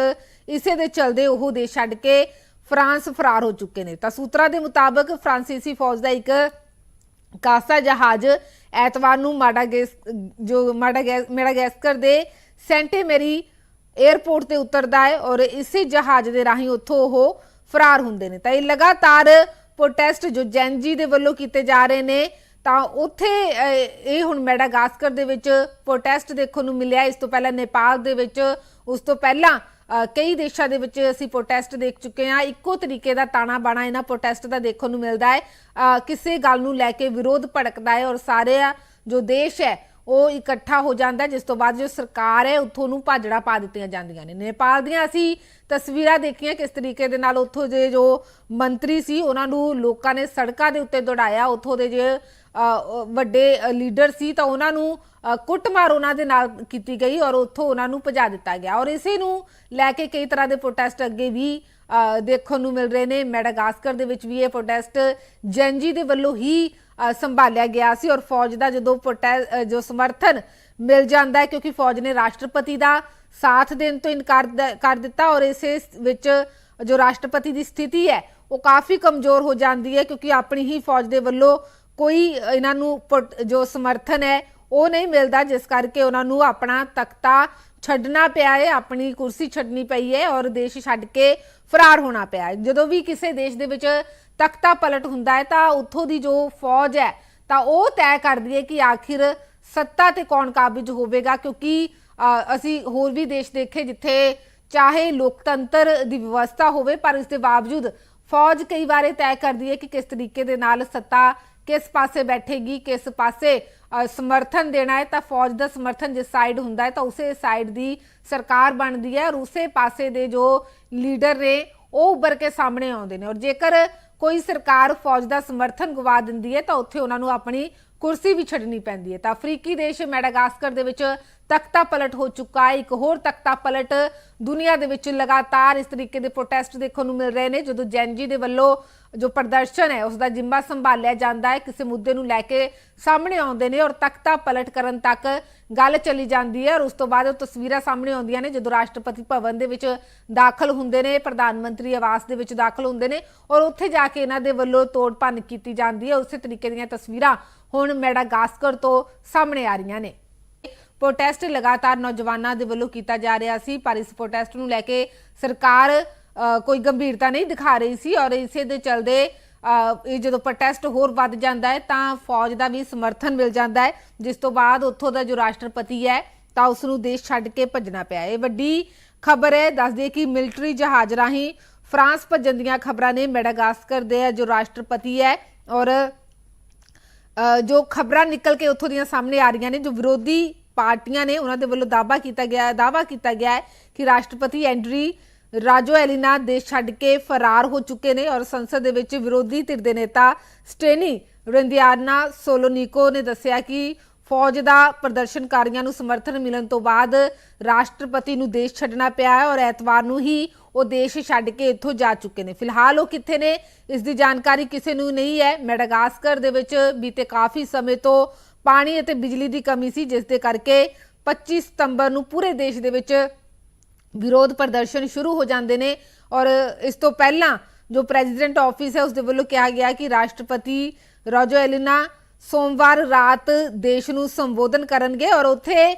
ਇਸੇ ਦੇ ਚਲਦੇ ਉਹ ਦੇਸ਼ ਛੱਡ ਕੇ ਫਰਾਂਸ ਫਰਾਰ ਹੋ ਚੁੱਕੇ ਨੇ। ਤਾਂ ਸੂਤਰਾਂ ਦੇ ਮੁਤਾਬਕ ਫ੍ਰਾਂਸੀਸੀ ਫੌਜ ਦਾ ਇੱਕ ਕਾਸਾ ਜਹਾਜ਼ ਐਤਵਾਰ ਨੂੰ ਮਾਡਾਗੇਸ ਜੋ ਮਾਡਾਗੈਸ ਮੈਡਾਗਾਸਕਰ ਦੇ ਸੈਂਟੇ ਮੇਰੀ 에ਅਰਪੋਰਟ ਤੇ ਉਤਰਦਾ ਹੈ ਔਰ ਇਸੇ ਜਹਾਜ਼ ਦੇ ਰਾਹੀਂ ਉੱਥੋਂ ਉਹ ਫਰਾਰ ਹੁੰਦੇ ਨੇ। ਤਾਂ ਇਹ ਲਗਾਤਾਰ ਪ੍ਰੋਟੈਸਟ ਜੋ ਜੈਨਜੀ ਦੇ ਵੱਲੋਂ ਕੀਤੇ ਜਾ ਰਹੇ ਨੇ, ਤਾਂ ਉੱਥੇ ਇਹ ਹੁਣ ਮੈਡਾਗਾਸਕਰ ਦੇ ਵਿੱਚ ਪ੍ਰੋਟੈਸਟ ਦੇਖਣ ਨੂੰ ਮਿਲਿਆ। ਇਸ ਤੋਂ ਪਹਿਲਾਂ ਨੇਪਾਲ ਦੇ ਵਿੱਚ, ਉਸ ਤੋਂ ਪਹਿਲਾਂ ਕਈ ਦੇਸ਼ਾਂ ਦੇ ਵਿੱਚ ਅਸੀਂ ਪ੍ਰੋਟੈਸਟ ਦੇਖ ਚੁੱਕੇ ਹਾਂ। ਇੱਕੋ ਤਰੀਕੇ ਦਾ ਤਾਣਾ ਬਾਣਾ ਇਹਨਾਂ ਪ੍ਰੋਟੈਸਟ ਦਾ ਦੇਖਣ ਨੂੰ ਮਿਲਦਾ ਹੈ। ਕਿਸੇ ਗੱਲ ਨੂੰ ਲੈ ਕੇ ਵਿਰੋਧ ਭੜਕਦਾ ਹੈ ਔਰ ਸਾਰੇ ਜੋ ਦੇਸ਼ ਹੈ, ਉਹ ਇਕੱਠਾ ਹੋ ਜਾਂਦਾ ਜਿਸ ਤੋਂ ਬਾਅਦ ਜੋ ਸਰਕਾਰ ਹੈ, ਉੱਥੋਂ ਨੂੰ ਭਾਜੜਾ ਪਾ ਦਿੱਤੀਆਂ ਜਾਂਦੀਆਂ ਨੇ। ਨੇਪਾਲ ਦੀਆਂ ਅਸੀਂ ਤਸਵੀਰਾਂ ਦੇਖੀਆਂ ਕਿਸ ਤਰੀਕੇ ਦੇ ਨਾਲ ਉੱਥੋਂ ਦੇ ਜੋ ਮੰਤਰੀ ਸੀ, ਉਹਨਾਂ ਨੂੰ ਲੋਕਾਂ ਨੇ ਸੜਕਾਂ ਦੇ ਉੱਤੇ ਦੌੜਾਇਆ। ਉੱਥੋਂ ਦੇ ਜੇ ਵੱਡੇ ਲੀਡਰ ਸੀ, ਤਾਂ ਉਹਨਾਂ ਨੂੰ ਕੁੱਟਮਾਰ ਉਹਨਾਂ ਦੇ ਨਾਲ ਕੀਤੀ ਗਈ ਔਰ ਉੱਥੋਂ ਉਹਨਾਂ ਨੂੰ ਭਜਾ ਦਿੱਤਾ ਗਿਆ। ਔਰ ਇਸੇ ਨੂੰ ਲੈ ਕੇ ਕਈ ਤਰ੍ਹਾਂ ਦੇ ਪ੍ਰੋਟੈਸਟ ਅੱਗੇ ਵੀ ਦੇਖਣ ਨੂੰ ਮਿਲ ਰਹੇ ਨੇ। ਮੈਡਾਗਾਸਕਰ ਦੇ ਵਿੱਚ ਵੀ ਇਹ ਪ੍ਰੋਟੈਸਟ ਜੈਨਜੀ ਦੇ ਵੱਲੋਂ ਹੀ ਸੰਭਾਲਿਆ ਗਿਆ ਸੀ ਔਰ ਫੌਜ ਦਾ ਜਦੋਂ ਪ੍ਰੋਟੈ- ਜੋ ਸਮਰਥਨ ਮਿਲ ਜਾਂਦਾ ਹੈ, ਕਿਉਂਕਿ ਫੌਜ ਨੇ ਰਾਸ਼ਟਰਪਤੀ ਦਾ ਸਾਥ ਦੇਣ ਤੋਂ ਇਨਕਾਰ ਕਰ ਦਿੱਤਾ ਔਰ ਇਸੇ ਵਿੱਚ ਜੋ ਰਾਸ਼ਟਰਪਤੀ ਦੀ ਸਥਿਤੀ ਹੈ, ਉਹ ਕਾਫੀ ਕਮਜ਼ੋਰ ਹੋ ਜਾਂਦੀ ਹੈ, ਕਿਉਂਕਿ ਆਪਣੀ ਹੀ ਫੌਜ ਦੇ ਵੱਲੋਂ ਕੋਈ ਇਹਨਾਂ ਨੂੰ ਪੁਟ- ਜੋ ਸਮਰਥਨ ਹੈ ਉਹ ਨਹੀਂ ਮਿਲਦਾ, ਜਿਸ ਕਰਕੇ ਉਹਨਾਂ ਨੂੰ ਆਪਣਾ ਤਖਤਾ ਛੱਡਣਾ ਪਿਆ ਹੈ ਆਪਣੀ ਕੁਰਸੀ ਛੱਡਣੀ ਪਈ ਹੈ ਔਰ ਦੇਸ਼ ਛੱਡ ਕੇ ਫਰਾਰ ਹੋਣਾ ਪਿਆ ਹੈ ਜਦੋਂ ਵੀ ਕਿਸੇ ਦੇਸ਼ ਦੇ ਵਿੱਚ ਤਖਤਾ ਪਲਟ ਹੁੰਦਾ ਹੈ ਤਾਂ ਉੱਥੋਂ ਦੀ ਜੋ ਫੌਜ ਹੈ ਤਾਂ ਉਹ ਤੈਅ ਕਰਦੀ ਹੈ ਕਿ ਆਖਿਰ ਸੱਤਾ ਤੇ ਕੌਣ ਕਾਬਿਜ ਹੋਵੇਗਾ, ਕਿਉਂਕਿ ਅਸੀਂ ਹੋਰ ਵੀ ਦੇਸ਼ ਦੇਖੇ ਜਿੱਥੇ ਚਾਹੇ ਲੋਕਤੰਤਰ ਦੀ ਵਿਵਸਥਾ ਹੋਵੇ, ਪਰ ਇਸ ਦੇ ਬਾਵਜੂਦ ਫੌਜ ਕਈ ਵਾਰੇ ਤੈਅ ਕਰਦੀ ਹੈ ਕਿ ਕਿਸ ਤਰੀਕੇ ਦੇ ਨਾਲ ਸੱਤਾ ਕਿਸ ਪਾਸੇ ਬੈਠੇਗੀ, ਕਿਸ ਪਾਸੇ ਸਮਰਥਨ ਦੇਣਾ ਹੈ, ਤਾਂ ਫੌਜ ਦਾ ਸਮਰਥਨ ਜਿਸ ਸਾਈਡ ਹੁੰਦਾ ਹੈ, ਤਾਂ ਉਸੇ ਸਾਈਡ ਦੀ ਸਰਕਾਰ ਬਣਦੀ ਹੈ ਔਰ ਉਸੇ ਪਾਸੇ ਦੇ ਜੋ ਲੀਡਰ ਨੇ, ਉਹ ਉੱਭਰ ਕੇ ਸਾਹਮਣੇ ਆਉਂਦੇ ਨੇ। ਔਰ ਜੇਕਰ ਕੋਈ ਸਰਕਾਰ ਫੌਜ ਦਾ ਸਮਰਥਨ ਗਵਾ ਦਿੰਦੀ ਹੈ, ਤਾਂ ਉੱਥੇ ਉਹਨਾਂ ਨੂੰ ਆਪਣੀ ਕੁਰਸੀ ਵੀ ਛੱਡਣੀ ਪੈਂਦੀ ਹੈ। ਤਾਂ ਅਫਰੀਕੀ ਦੇਸ਼ ਮੈਡਾਗਾਸਕਰ ਦੇ ਵਿੱਚ ਤਖਤਾ ਪਲਟ ਹੋ ਚੁੱਕਾ ਹੈ। ਇੱਕ ਹੋਰ ਤਖਤਾ ਪਲਟ ਦੁਨੀਆ ਦੇ ਵਿੱਚ ਲਗਾਤਾਰ ਇਸ ਤਰੀਕੇ ਦੇ ਪ੍ਰੋਟੈਸਟ ਦੇਖਣ ਨੂੰ ਮਿਲ ਰਹੇ ਨੇ। ਜਦੋਂ ਜੈਨਜੀ ਦੇ ਵੱਲੋਂ ਜੋ ਪ੍ਰਦਰਸ਼ਨ ਹੈ, ਉਸ ਦਾ ਜਿੰਮਾ ਸੰਭਾਲਿਆ ਜਾਂਦਾ ਹੈ। ਕਿਸੇ ਮੁੱਦੇ ਨੂੰ ਲੈ ਕੇ ਸਾਹਮਣੇ ਆਉਂਦੇ ਨੇ ਔਰ ਤਖਤਾ ਪਲਟ ਕਰਨ ਤੱਕ ਗੱਲ ਚਲੀ ਜਾਂਦੀ ਹੈ ਔਰ ਉਸ ਤੋਂ ਬਾਅਦ ਉਹ ਤਸਵੀਰਾਂ ਸਾਹਮਣੇ ਆਉਂਦੀਆਂ ਨੇ, ਜਦੋਂ ਰਾਸ਼ਟਰਪਤੀ ਭਵਨ ਦੇ ਵਿੱਚ ਦਾਖਲ ਹੁੰਦੇ ਨੇ, ਪ੍ਰਧਾਨ ਮੰਤਰੀ ਆਵਾਸ ਦੇ ਵਿੱਚ ਦਾਖਲ ਹੁੰਦੇ ਨੇ ਔਰ ਉੱਥੇ ਜਾ ਕੇ ਇਹਨਾਂ ਦੇ ਵੱਲੋਂ ਤੋੜ ਭੰਨ ਕੀਤੀ ਜਾਂਦੀ ਹੈ। ਉਸੇ ਤਰੀਕੇ ਦੀਆਂ ਤਸਵੀਰਾਂ ਹੁਣ ਮੈਡਾਗਾਸਕਰ ਤੋਂ ਸਾਹਮਣੇ ਆ ਰਹੀਆਂ ਨੇ। ਪ੍ਰੋਟੈਸਟ ਲਗਾਤਾਰ ਨੌਜਵਾਨਾਂ ਦੇ ਵੱਲੋਂ ਕੀਤਾ ਜਾ ਰਿਹਾ ਸੀ, ਪਰ ਇਸ ਪ੍ਰੋਟੈਸਟ ਨੂੰ ਲੈ ਕੇ ਸਰਕਾਰ ਕੋਈ ਗੰਭੀਰਤਾ ਨਹੀਂ ਦਿਖਾ ਰਹੀ ਸੀ ਔਰ ਇਸੇ ਦੇ ਚਲਦੇ ਇਹ ਜਦੋਂ ਪ੍ਰੋਟੈਸਟ ਹੋਰ ਵੱਧ ਜਾਂਦਾ ਹੈ ਤਾਂ ਫੌਜ ਦਾ ਵੀ ਸਮਰਥਨ ਮਿਲ ਜਾਂਦਾ ਹੈ, ਜਿਸ ਤੋਂ ਬਾਅਦ ਉੱਥੋਂ ਦਾ ਜੋ ਰਾਸ਼ਟਰਪਤੀ ਹੈ ਤਾਂ ਉਸ ਨੂੰ ਦੇਸ਼ ਛੱਡ ਕੇ ਭੱਜਣਾ ਪਿਆ ਇਹ ਵੱਡੀ ਖਬਰ ਹੈ, ਦੱਸ ਕਿ ਮਿਲਟਰੀ ਜਹਾਜ਼ ਰਾਹੀਂ ਫਰਾਂਸ ਭੱਜਣ ਦੀਆਂ ਖਬਰਾਂ ਨੇ ਮੈਡਾਗਾਸਕਰ ਦੇ ਜੋ ਰਾਸ਼ਟਰਪਤੀ ਹੈ ਔਰ ਜੋ ਖਬਰਾਂ ਨਿਕਲ ਕੇ ਉੱਥੋਂ ਦੀਆਂ ਸਾਹਮਣੇ ਆ ਰਹੀਆਂ ਨੇ, ਜੋ ਵਿਰੋਧੀ ਪਾਰਟੀਆਂ ਨੇ ਉਹਨਾਂ ਦੇ ਵੱਲੋਂ ਦਾਅਵਾ ਕੀਤਾ ਗਿਆ ਹੈ, ਦਾਅਵਾ ਕੀਤਾ ਗਿਆ ਹੈ ਕਿ ਰਾਸ਼ਟਰਪਤੀ ਐਂਡਰੀ ਰਾਜੋ ਐਲਿਨਾ ਦੇਸ਼ ਛੱਡ ਕੇ ਫਰਾਰ ਹੋ ਚੁੱਕੇ ਨੇ ਔਰ ਸੰਸਦ ਦੇ ਵਿੱਚ ਵਿਰੋਧੀ ਧਿਰ ਦੇ ਨੇਤਾ ਸਟੇਨੀ ਰਿੰਦਿਆਨਾ ਸੋਲੋਨੀਕੋ ਨੇ ਦੱਸਿਆ ਕਿ ਫੌਜ ਦਾ ਪ੍ਰਦਰਸ਼ਨਕਾਰੀਆਂ ਨੂੰ ਸਮਰਥਨ ਮਿਲਣ ਤੋਂ ਬਾਅਦ ਰਾਸ਼ਟਰਪਤੀ ਨੂੰ ਦੇਸ਼ ਛੱਡਣਾ ਪਿਆ ਹੈ ਔਰ ਐਤਵਾਰ ਨੂੰ ਹੀ ਉਹ ਦੇਸ਼ ਛੱਡ ਕੇ ਇੱਥੋਂ ਜਾ ਚੁੱਕੇ ਨੇ। ਫਿਲਹਾਲ ਉਹ ਕਿੱਥੇ ਨੇ, ਇਸ ਦੀ ਜਾਣਕਾਰੀ ਕਿਸੇ ਨੂੰ ਨਹੀਂ ਹੈ। ਮੈਡਾਗਾਸਕਰ ਦੇ ਵਿੱਚ ਬੀਤੇ ਕਾਫੀ ਸਮੇਂ ਤੋਂ ਪਾਣੀ ਅਤੇ ਬਿਜਲੀ ਦੀ ਕਮੀ ਸੀ, ਜਿਸ ਦੇ ਕਰਕੇ 25 ਸਤੰਬਰ ਨੂੰ ਪੂਰੇ ਦੇਸ਼ ਦੇ ਵਿੱਚ ਵਿਰੋਧ ਪ੍ਰਦਰਸ਼ਨ ਸ਼ੁਰੂ ਹੋ ਜਾਂਦੇ ਨੇ ਔਰ ਇਸ ਤੋਂ ਪਹਿਲਾਂ ਜੋ ਪ੍ਰੈਜ਼ੀਡੈਂਟ ਆਫਿਸ ਹੈ, ਉਸ ਦੇ ਵੱਲੋਂ ਕਿਹਾ ਗਿਆ ਕਿ ਰਾਸ਼ਟਰਪਤੀ ਰੋਜੋ ਐਲਿਨਾ ਸੋਮਵਾਰ ਰਾਤ ਦੇਸ਼ ਨੂੰ ਸੰਬੋਧਨ ਕਰਨਗੇ ਔਰ ਉੱਥੇ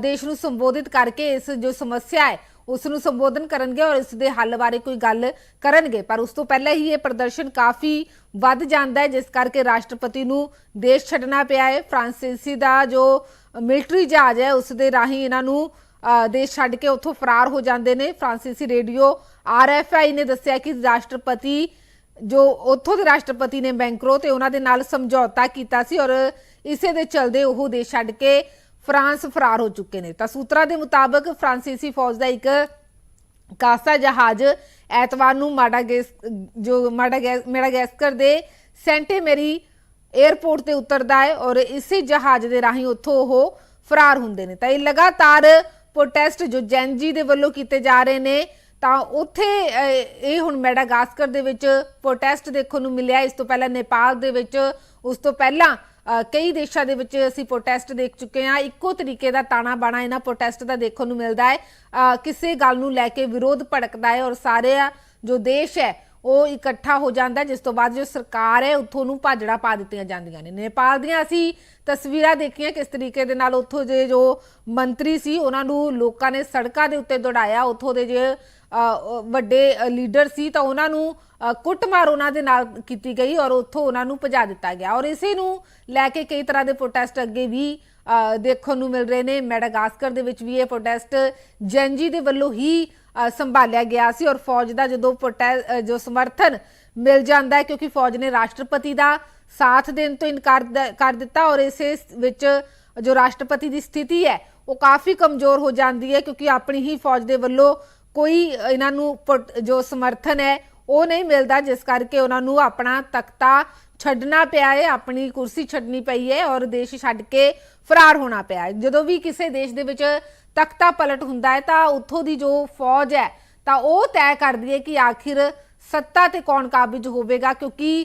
ਦੇਸ਼ ਨੂੰ ਸੰਬੋਧਿਤ ਕਰਕੇ ਇਸ ਜੋ ਸਮੱਸਿਆ ਹੈ ਉਸ ਨੂੰ ਸੰਬੋਧਨ ਕਰਨਗੇ ਔਰ ਇਸ ਦੇ ਹੱਲ ਬਾਰੇ ਕੋਈ ਗੱਲ ਕਰਨਗੇ। ਪਰ ਉਸ ਤੋਂ ਪਹਿਲਾਂ ਹੀ ਇਹ ਪ੍ਰਦਰਸ਼ਨ ਕਾਫੀ ਵੱਧ ਜਾਂਦਾ ਹੈ ਜਿਸ ਕਰਕੇ ਰਾਸ਼ਟਰਪਤੀ ਨੂੰ ਦੇਸ਼ ਛੱਡਣਾ ਪਿਆ ਹੈ। ਫ੍ਰਾਂਸੀਸੀ ਦਾ ਜੋ ਮਿਲਟਰੀ ਜਹਾਜ਼ ਹੈ ਉਸ ਦੇ ਰਾਹੀਂ ਇਹਨਾਂ ਨੂੰ ਅ, ਦੇਸ਼ ਛੱਡ ਕੇ ਉੱਥੋਂ ਫਰਾਰ ਹੋ ਜਾਂਦੇ ਨੇ। ਫ੍ਰਾਂਸੀਸੀ ਰੇਡੀਓ ਆਰਐਫਆਈ ਨੇ ਦੱਸਿਆ ਕਿ ਰਾਸ਼ਟਰਪਤੀ ਜੋ ਉੱਥੋਂ ਦੇ ਰਾਸ਼ਟਰਪਤੀ ਨੇ ਬੈਂਕਰੋ ਤੇ ਉਹਨਾਂ ਦੇ ਨਾਲ ਸਮਝੌਤਾ ਕੀਤਾ ਸੀ ਔਰ ਇਸੇ ਦੇ ਚਲਦੇ ਉਹ ਦੇਸ਼ ਛੱਡ ਕੇ ਫਰਾਂਸ ਫਰਾਰ ਹੋ ਚੁੱਕੇ ਨੇ। ਤਾਂ ਸੂਤਰਾਂ ਦੇ ਮੁਤਾਬਕ ਫਰਾਂਸੀਸੀ ਫੌਜ ਦਾ ਇੱਕ ਕਾਸਾ ਜਹਾਜ਼ ਐਤਵਾਰ ਨੂੰ ਮਾਡਾਗੇਸ ਜੋ ਮਾਡਾਗੈਸ ਮੈਡਾਗਾਸਕਰ ਦੇ ਸੈਂਟੇ ਮੇਰੀ 에ਅਰਪੋਰਟ ਤੇ ਉਤਰਦਾ ਹੈ ਔਰ ਇਸੇ ਜਹਾਜ਼ ਦੇ ਰਾਹੀਂ ਉੱਥੋਂ ਉਹ ਫਰਾਰ ਹੁੰਦੇ ਨੇ। ਤਾਂ ਇਹ ਲਗਾਤਾਰ ਪ੍ਰੋਟੈਸਟ ਜੋ ਜੈਨਜੀ ਦੇ ਵੱਲੋਂ ਕੀਤੇ ਜਾ ਰਹੇ ਨੇ, ਤਾਂ ਉੱਥੇ ਇਹ ਹੁਣ ਮੈਡਾਗਾਸਕਰ ਦੇ ਵਿੱਚ ਪ੍ਰੋਟੈਸਟ ਦੇਖਣ ਨੂੰ ਮਿਲਿਆ। ਇਸ ਤੋਂ ਪਹਿਲਾਂ ਨੇਪਾਲ ਦੇ ਵਿੱਚ, ਉਸ ਤੋਂ ਪਹਿਲਾਂ ਕਈ ਦੇਸ਼ਾਂ ਦੇ ਵਿੱਚ ਅਸੀਂ ਪ੍ਰੋਟੈਸਟ ਦੇਖ ਚੁੱਕੇ ਹਾਂ। ਇੱਕੋ ਤਰੀਕੇ ਦਾ ਤਾਣਾ ਬਾਣਾ ਇਹਨਾਂ ਪ੍ਰੋਟੈਸਟ ਦਾ ਦੇਖਣ ਨੂੰ ਮਿਲਦਾ ਹੈ। ਕਿਸੇ ਗੱਲ ਨੂੰ ਲੈ ਕੇ ਵਿਰੋਧ ਭੜਕਦਾ ਹੈ ਔਰ ਸਾਰੇ ਜੋ ਦੇਸ਼ ਹੈ, ਉਹ ਇਕੱਠਾ ਹੋ ਜਾਂਦਾ ਜਿਸ ਤੋਂ ਬਾਅਦ ਜੋ ਸਰਕਾਰ ਹੈ, ਉੱਥੋਂ ਨੂੰ ਭਾਜੜਾ ਪਾ ਦਿੱਤੀਆਂ ਜਾਂਦੀਆਂ ਨੇ। ਨੇਪਾਲ ਦੀਆਂ ਅਸੀਂ ਤਸਵੀਰਾਂ ਦੇਖੀਆਂ ਕਿਸ ਤਰੀਕੇ ਦੇ ਨਾਲ ਉੱਥੋਂ ਦੇ ਜੋ ਮੰਤਰੀ ਸੀ, ਉਹਨਾਂ ਨੂੰ ਲੋਕਾਂ ਨੇ ਸੜਕਾਂ ਦੇ ਉੱਤੇ ਦੌੜਾਇਆ। ਉੱਥੋਂ ਦੇ ਜੇ ਵੱਡੇ ਲੀਡਰ ਸੀ ਤਾਂ ਉਹਨਾਂ ਨੂੰ ਕੁੱਟਮਾਰ ਉਹਨਾਂ ਦੇ ਨਾਲ ਕੀਤੀ ਗਈ ਔਰ ਉੱਥੋਂ ਉਹਨਾਂ ਨੂੰ ਭਜਾ ਦਿੱਤਾ ਗਿਆ। ਔਰ ਇਸੇ ਨੂੰ ਲੈ ਕੇ ਕਈ ਤਰ੍ਹਾਂ ਦੇ ਪ੍ਰੋਟੈਸਟ ਅੱਗੇ ਵੀ ਦੇਖਣ ਨੂੰ ਮਿਲ ਰਹੇ ਨੇ। ਮੈਡਾਗਾਸਕਰ ਦੇ ਵਿੱਚ ਵੀ ਇਹ ਪ੍ਰੋਟੈਸਟ ਜੈਨਜੀ ਦੇ ਵੱਲੋਂ ਹੀ ਸੰਭਾਲਿਆ ਗਿਆ ਸੀ ਔਰ ਫੌਜ ਦਾ ਜਦੋਂ ਪ੍ਰੋਟੈ- ਜੋ ਸਮਰਥਨ ਮਿਲ ਜਾਂਦਾ ਹੈ ਕਿਉਂਕਿ ਫੌਜ ਨੇ ਰਾਸ਼ਟਰਪਤੀ ਦਾ ਸਾਥ ਦੇਣ ਤੋਂ ਇਨਕਾਰ ਕਰ ਦਿੱਤਾ ਔਰ ਇਸੇ ਵਿੱਚ ਜੋ ਰਾਸ਼ਟਰਪਤੀ ਦੀ ਸਥਿਤੀ ਹੈ, ਉਹ ਕਾਫੀ ਕਮਜ਼ੋਰ ਹੋ ਜਾਂਦੀ ਹੈ ਕਿਉਂਕਿ ਆਪਣੀ ਹੀ ਫੌਜ ਦੇ ਵੱਲੋਂ ਕੋਈ ਇਹਨਾਂ ਨੂੰ ਪੁਟ- ਜੋ ਸਮਰਥਨ ਹੈ, ਉਹ ਨਹੀਂ ਮਿਲਦਾ, ਜਿਸ ਕਰਕੇ ਉਹਨਾਂ ਨੂੰ ਆਪਣਾ ਤਖਤਾ ਛੱਡਣਾ ਪਿਆ ਹੈ ਆਪਣੀ ਕੁਰਸੀ ਛੱਡਣੀ ਪਈ ਹੈ ਔਰ ਦੇਸ਼ ਛੱਡ ਕੇ ਫਰਾਰ ਹੋਣਾ ਪਿਆ ਹੈ ਜਦੋਂ ਵੀ ਕਿਸੇ ਦੇਸ਼ ਦੇ ਵਿੱਚ ਤਖਤਾ ਪਲਟ ਹੁੰਦਾ ਹੈ ਤਾਂ ਉੱਥੋਂ ਦੀ ਜੋ ਫੌਜ ਹੈ, ਤਾਂ ਉਹ ਤੈਅ ਕਰਦੀ ਹੈ ਕਿ ਆਖਿਰ ਸੱਤਾ ਤੇ ਕੌਣ ਕਾਬਿਜ਼ ਹੋਵੇਗਾ, ਕਿਉਂਕਿ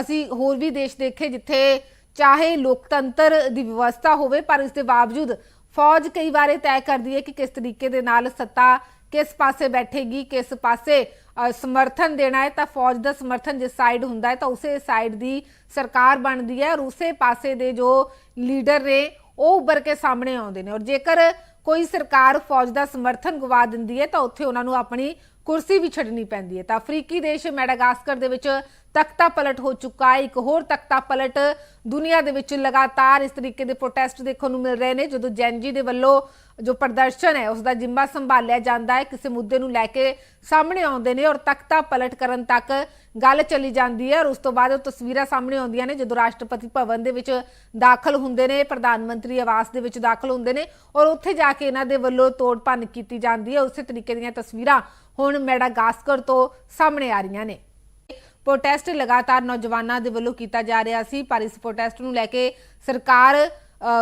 ਅਸੀਂ ਹੋਰ ਵੀ ਦੇਸ਼ ਦੇਖੇ ਜਿੱਥੇ ਚਾਹੇ ਲੋਕਤੰਤਰ ਦੀ ਵਿਵਸਥਾ ਹੋਵੇ, ਪਰ ਇਸ ਦੇ ਬਾਵਜੂਦ ਫੌਜ ਕਈ ਵਾਰੇ ਤੈਅ ਕਰਦੀ ਹੈ ਕਿ ਕਿਸ ਤਰੀਕੇ ਦੇ ਨਾਲ ਸੱਤਾ ਕਿਸ ਪਾਸੇ ਬੈਠੇਗੀ, ਕਿਸ ਪਾਸੇ ਸਮਰਥਨ ਦੇਣਾ ਹੈ, ਤਾਂ ਫੌਜ ਦਾ ਸਮਰਥਨ ਜਿਸ ਸਾਈਡ ਹੁੰਦਾ ਹੈ, ਤਾਂ ਉਸੇ ਸਾਈਡ ਦੀ ਸਰਕਾਰ ਬਣਦੀ ਹੈ ਔਰ ਉਸੇ ਪਾਸੇ ਦੇ ਜੋ ਲੀਡਰ ਨੇ, ਉਹ ਉੱਭਰ ਕੇ ਸਾਹਮਣੇ ਆਉਂਦੇ ਨੇ। ਔਰ ਜੇਕਰ ਕੋਈ ਸਰਕਾਰ ਫੌਜ ਦਾ ਸਮਰਥਨ ਗਵਾ ਦਿੰਦੀ ਹੈ, ਤਾਂ ਉੱਥੇ ਉਹਨਾਂ ਨੂੰ ਆਪਣੀ ਕੁਰਸੀ ਵੀ ਛੱਡਣੀ ਪੈਂਦੀ ਹੈ। ਤਾਂ ਅਫਰੀਕੀ ਦੇਸ਼ ਮੈਡਾਗਾਸਕਰ ਦੇ ਵਿੱਚ ਤਖਤਾ ਪਲਟ ਹੋ ਚੁੱਕਾ ਹੈ। ਇੱਕ ਹੋਰ ਤਖਤਾ ਪਲਟ ਦੁਨੀਆ ਦੇ ਵਿੱਚ ਲਗਾਤਾਰ ਇਸ ਤਰੀਕੇ ਦੇ ਪ੍ਰੋਟੈਸਟ ਦੇਖਣ ਨੂੰ ਮਿਲ ਰਹੇ ਨੇ, ਜਦੋਂ ਜੈਨਜੀ ਦੇ ਵੱਲੋਂ ਜੋ ਪ੍ਰਦਰਸ਼ਨ ਹੈ ਉਸ ਦਾ ਜਿੰਮਾ ਸੰਭਾਲਿਆ ਜਾਂਦਾ ਹੈ। ਕਿਸੇ ਮੁੱਦੇ ਨੂੰ ਲੈ ਕੇ ਸਾਹਮਣੇ ਆਉਂਦੇ ਨੇ ਔਰ ਤਖਤਾ ਪਲਟ ਕਰਨ ਤੱਕ ਗੱਲ ਚਲੀ ਜਾਂਦੀ ਹੈ ਔਰ ਉਸ ਤੋਂ ਬਾਅਦ ਉਹ ਤਸਵੀਰਾਂ ਸਾਹਮਣੇ ਆਉਂਦੀਆਂ ਨੇ, ਜਦੋਂ ਰਾਸ਼ਟਰਪਤੀ ਭਵਨ ਦੇ ਵਿੱਚ ਦਾਖਲ ਹੁੰਦੇ ਨੇ, ਪ੍ਰਧਾਨ ਮੰਤਰੀ ਆਵਾਸ ਦੇ ਵਿੱਚ ਦਾਖਲ ਹੁੰਦੇ ਨੇ ਔਰ ਉੱਥੇ ਜਾ ਕੇ ਇਹਨਾਂ ਦੇ ਵੱਲੋਂ ਤੋੜ ਭੰਨ ਕੀਤੀ ਜਾਂਦੀ ਹੈ। ਉਸੇ ਤਰੀਕੇ ਦੀਆਂ ਤਸਵੀਰਾਂ ਹੁਣ ਮੈਡਾਗਾਸਕਰ ਤੋਂ ਸਾਹਮਣੇ ਆ ਰਹੀਆਂ ਨੇ। ਪ੍ਰੋਟੈਸਟ ਲਗਾਤਾਰ ਨੌਜਵਾਨਾਂ ਦੇ ਵੱਲੋਂ ਕੀਤਾ ਜਾ ਰਿਹਾ ਸੀ, ਪਰ ਇਸ ਪ੍ਰੋਟੈਸਟ ਨੂੰ ਲੈ ਕੇ ਸਰਕਾਰ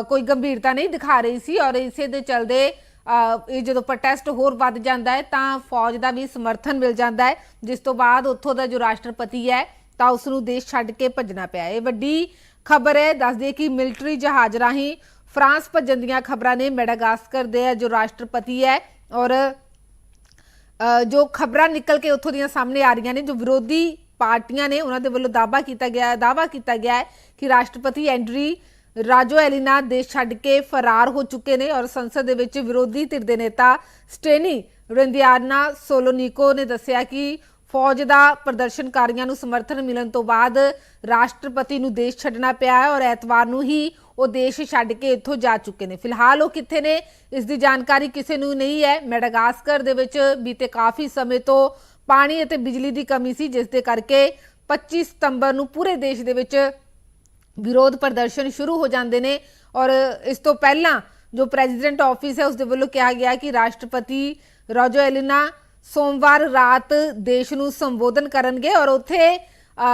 ਕੋਈ ਗੰਭੀਰਤਾ ਨਹੀਂ ਦਿਖਾ ਰਹੀ ਸੀ ਔਰ ਇਸੇ ਦੇ ਚਲਦੇ ਇਹ ਜਦੋਂ ਪ੍ਰੋਟੈਸਟ ਹੋਰ ਵੱਧ ਜਾਂਦਾ ਹੈ ਤਾਂ ਫੌਜ ਦਾ ਵੀ ਸਮਰਥਨ ਮਿਲ ਜਾਂਦਾ ਹੈ, ਜਿਸ ਤੋਂ ਬਾਅਦ ਉੱਥੋਂ ਦਾ ਜੋ ਰਾਸ਼ਟਰਪਤੀ ਹੈ ਤਾਂ ਉਸ ਨੂੰ ਦੇਸ਼ ਛੱਡ ਕੇ ਭੱਜਣਾ ਪਿਆ ਇਹ ਵੱਡੀ ਖਬਰ ਹੈ ਦੱਸ ਕਿ ਮਿਲਟਰੀ ਜਹਾਜ਼ ਰਾਹੀਂ ਫਰਾਂਸ ਭੱਜਣ ਦੀਆਂ ਖਬਰਾਂ ਨੇ ਮੈਡਾਗਾਸਕਰ ਦੇ ਜੋ ਰਾਸ਼ਟਰਪਤੀ ਹੈ ਔਰ ਜੋ ਖਬਰਾਂ ਨਿਕਲ ਕੇ ਉੱਥੋਂ ਦੀਆਂ ਸਾਹਮਣੇ ਆ ਰਹੀਆਂ ਨੇ, ਜੋ ਵਿਰੋਧੀ ਪਾਰਟੀਆਂ ਨੇ ਉਹਨਾਂ ਦੇ ਵੱਲੋਂ ਦਾਅਵਾ ਕੀਤਾ ਗਿਆ ਹੈ, ਦਾਅਵਾ ਕੀਤਾ ਗਿਆ ਹੈ ਕਿ ਰਾਸ਼ਟਰਪਤੀ ਐਂਡਰੀ ਰਾਜੋ ਐਲੀਨਾ ਦੇਸ਼ ਛੱਡ ਕੇ ਫਰਾਰ ਹੋ ਚੁੱਕੇ ਨੇ ਔਰ ਸੰਸਦ ਦੇ ਵਿੱਚ ਵਿਰੋਧੀ ਧਿਰ ਦੇ ਨੇਤਾ ਸਟੇਨੀ ਰਿੰਦਿਆਨਾ ਸੋਲੋਨੀਕੋ ਨੇ ਦੱਸਿਆ ਕਿ ਫੌਜ ਦਾ ਪ੍ਰਦਰਸ਼ਨਕਾਰੀਆਂ ਨੂੰ ਸਮਰਥਨ ਮਿਲਣ ਤੋਂ ਬਾਅਦ ਰਾਸ਼ਟਰਪਤੀ ਨੂੰ ਦੇਸ਼ ਛੱਡਣਾ ਪਿਆ ਹੈ ਔਰ ਐਤਵਾਰ ਨੂੰ ਹੀ ਉਹ ਦੇਸ਼ ਛੱਡ ਕੇ ਇੱਥੋਂ ਜਾ ਚੁੱਕੇ ਨੇ। ਫਿਲਹਾਲ ਉਹ ਕਿੱਥੇ ਨੇ, ਇਸ ਦੀ ਜਾਣਕਾਰੀ ਕਿਸੇ ਨੂੰ ਨਹੀਂ ਹੈ। ਮੈਡਾਗਾਸਕਰ ਦੇ ਵਿੱਚ ਬੀਤੇ ਕਾਫੀ ਸਮੇਂ ਤੋਂ ਪਾਣੀ ਅਤੇ ਬਿਜਲੀ ਦੀ ਕਮੀ ਸੀ, ਜਿਸ ਦੇ ਕਰਕੇ 25 ਸਤੰਬਰ ਨੂੰ ਪੂਰੇ ਦੇਸ਼ ਦੇ ਵਿੱਚ ਵਿਰੋਧ ਪ੍ਰਦਰਸ਼ਨ ਸ਼ੁਰੂ ਹੋ ਜਾਂਦੇ ਨੇ ਔਰ ਇਸ ਤੋਂ ਪਹਿਲਾਂ ਜੋ ਪ੍ਰੈਜ਼ੀਡੈਂਟ ਆਫਿਸ ਹੈ, ਉਸ ਦੇ ਵੱਲੋਂ ਕਿਹਾ ਗਿਆ ਕਿ ਰਾਸ਼ਟਰਪਤੀ ਰਾਜੋ ਐਲਿਨਾ ਸੋਮਵਾਰ ਰਾਤ ਦੇਸ਼ ਨੂੰ ਸੰਬੋਧਨ ਕਰਨਗੇ ਔਰ ਉੱਥੇ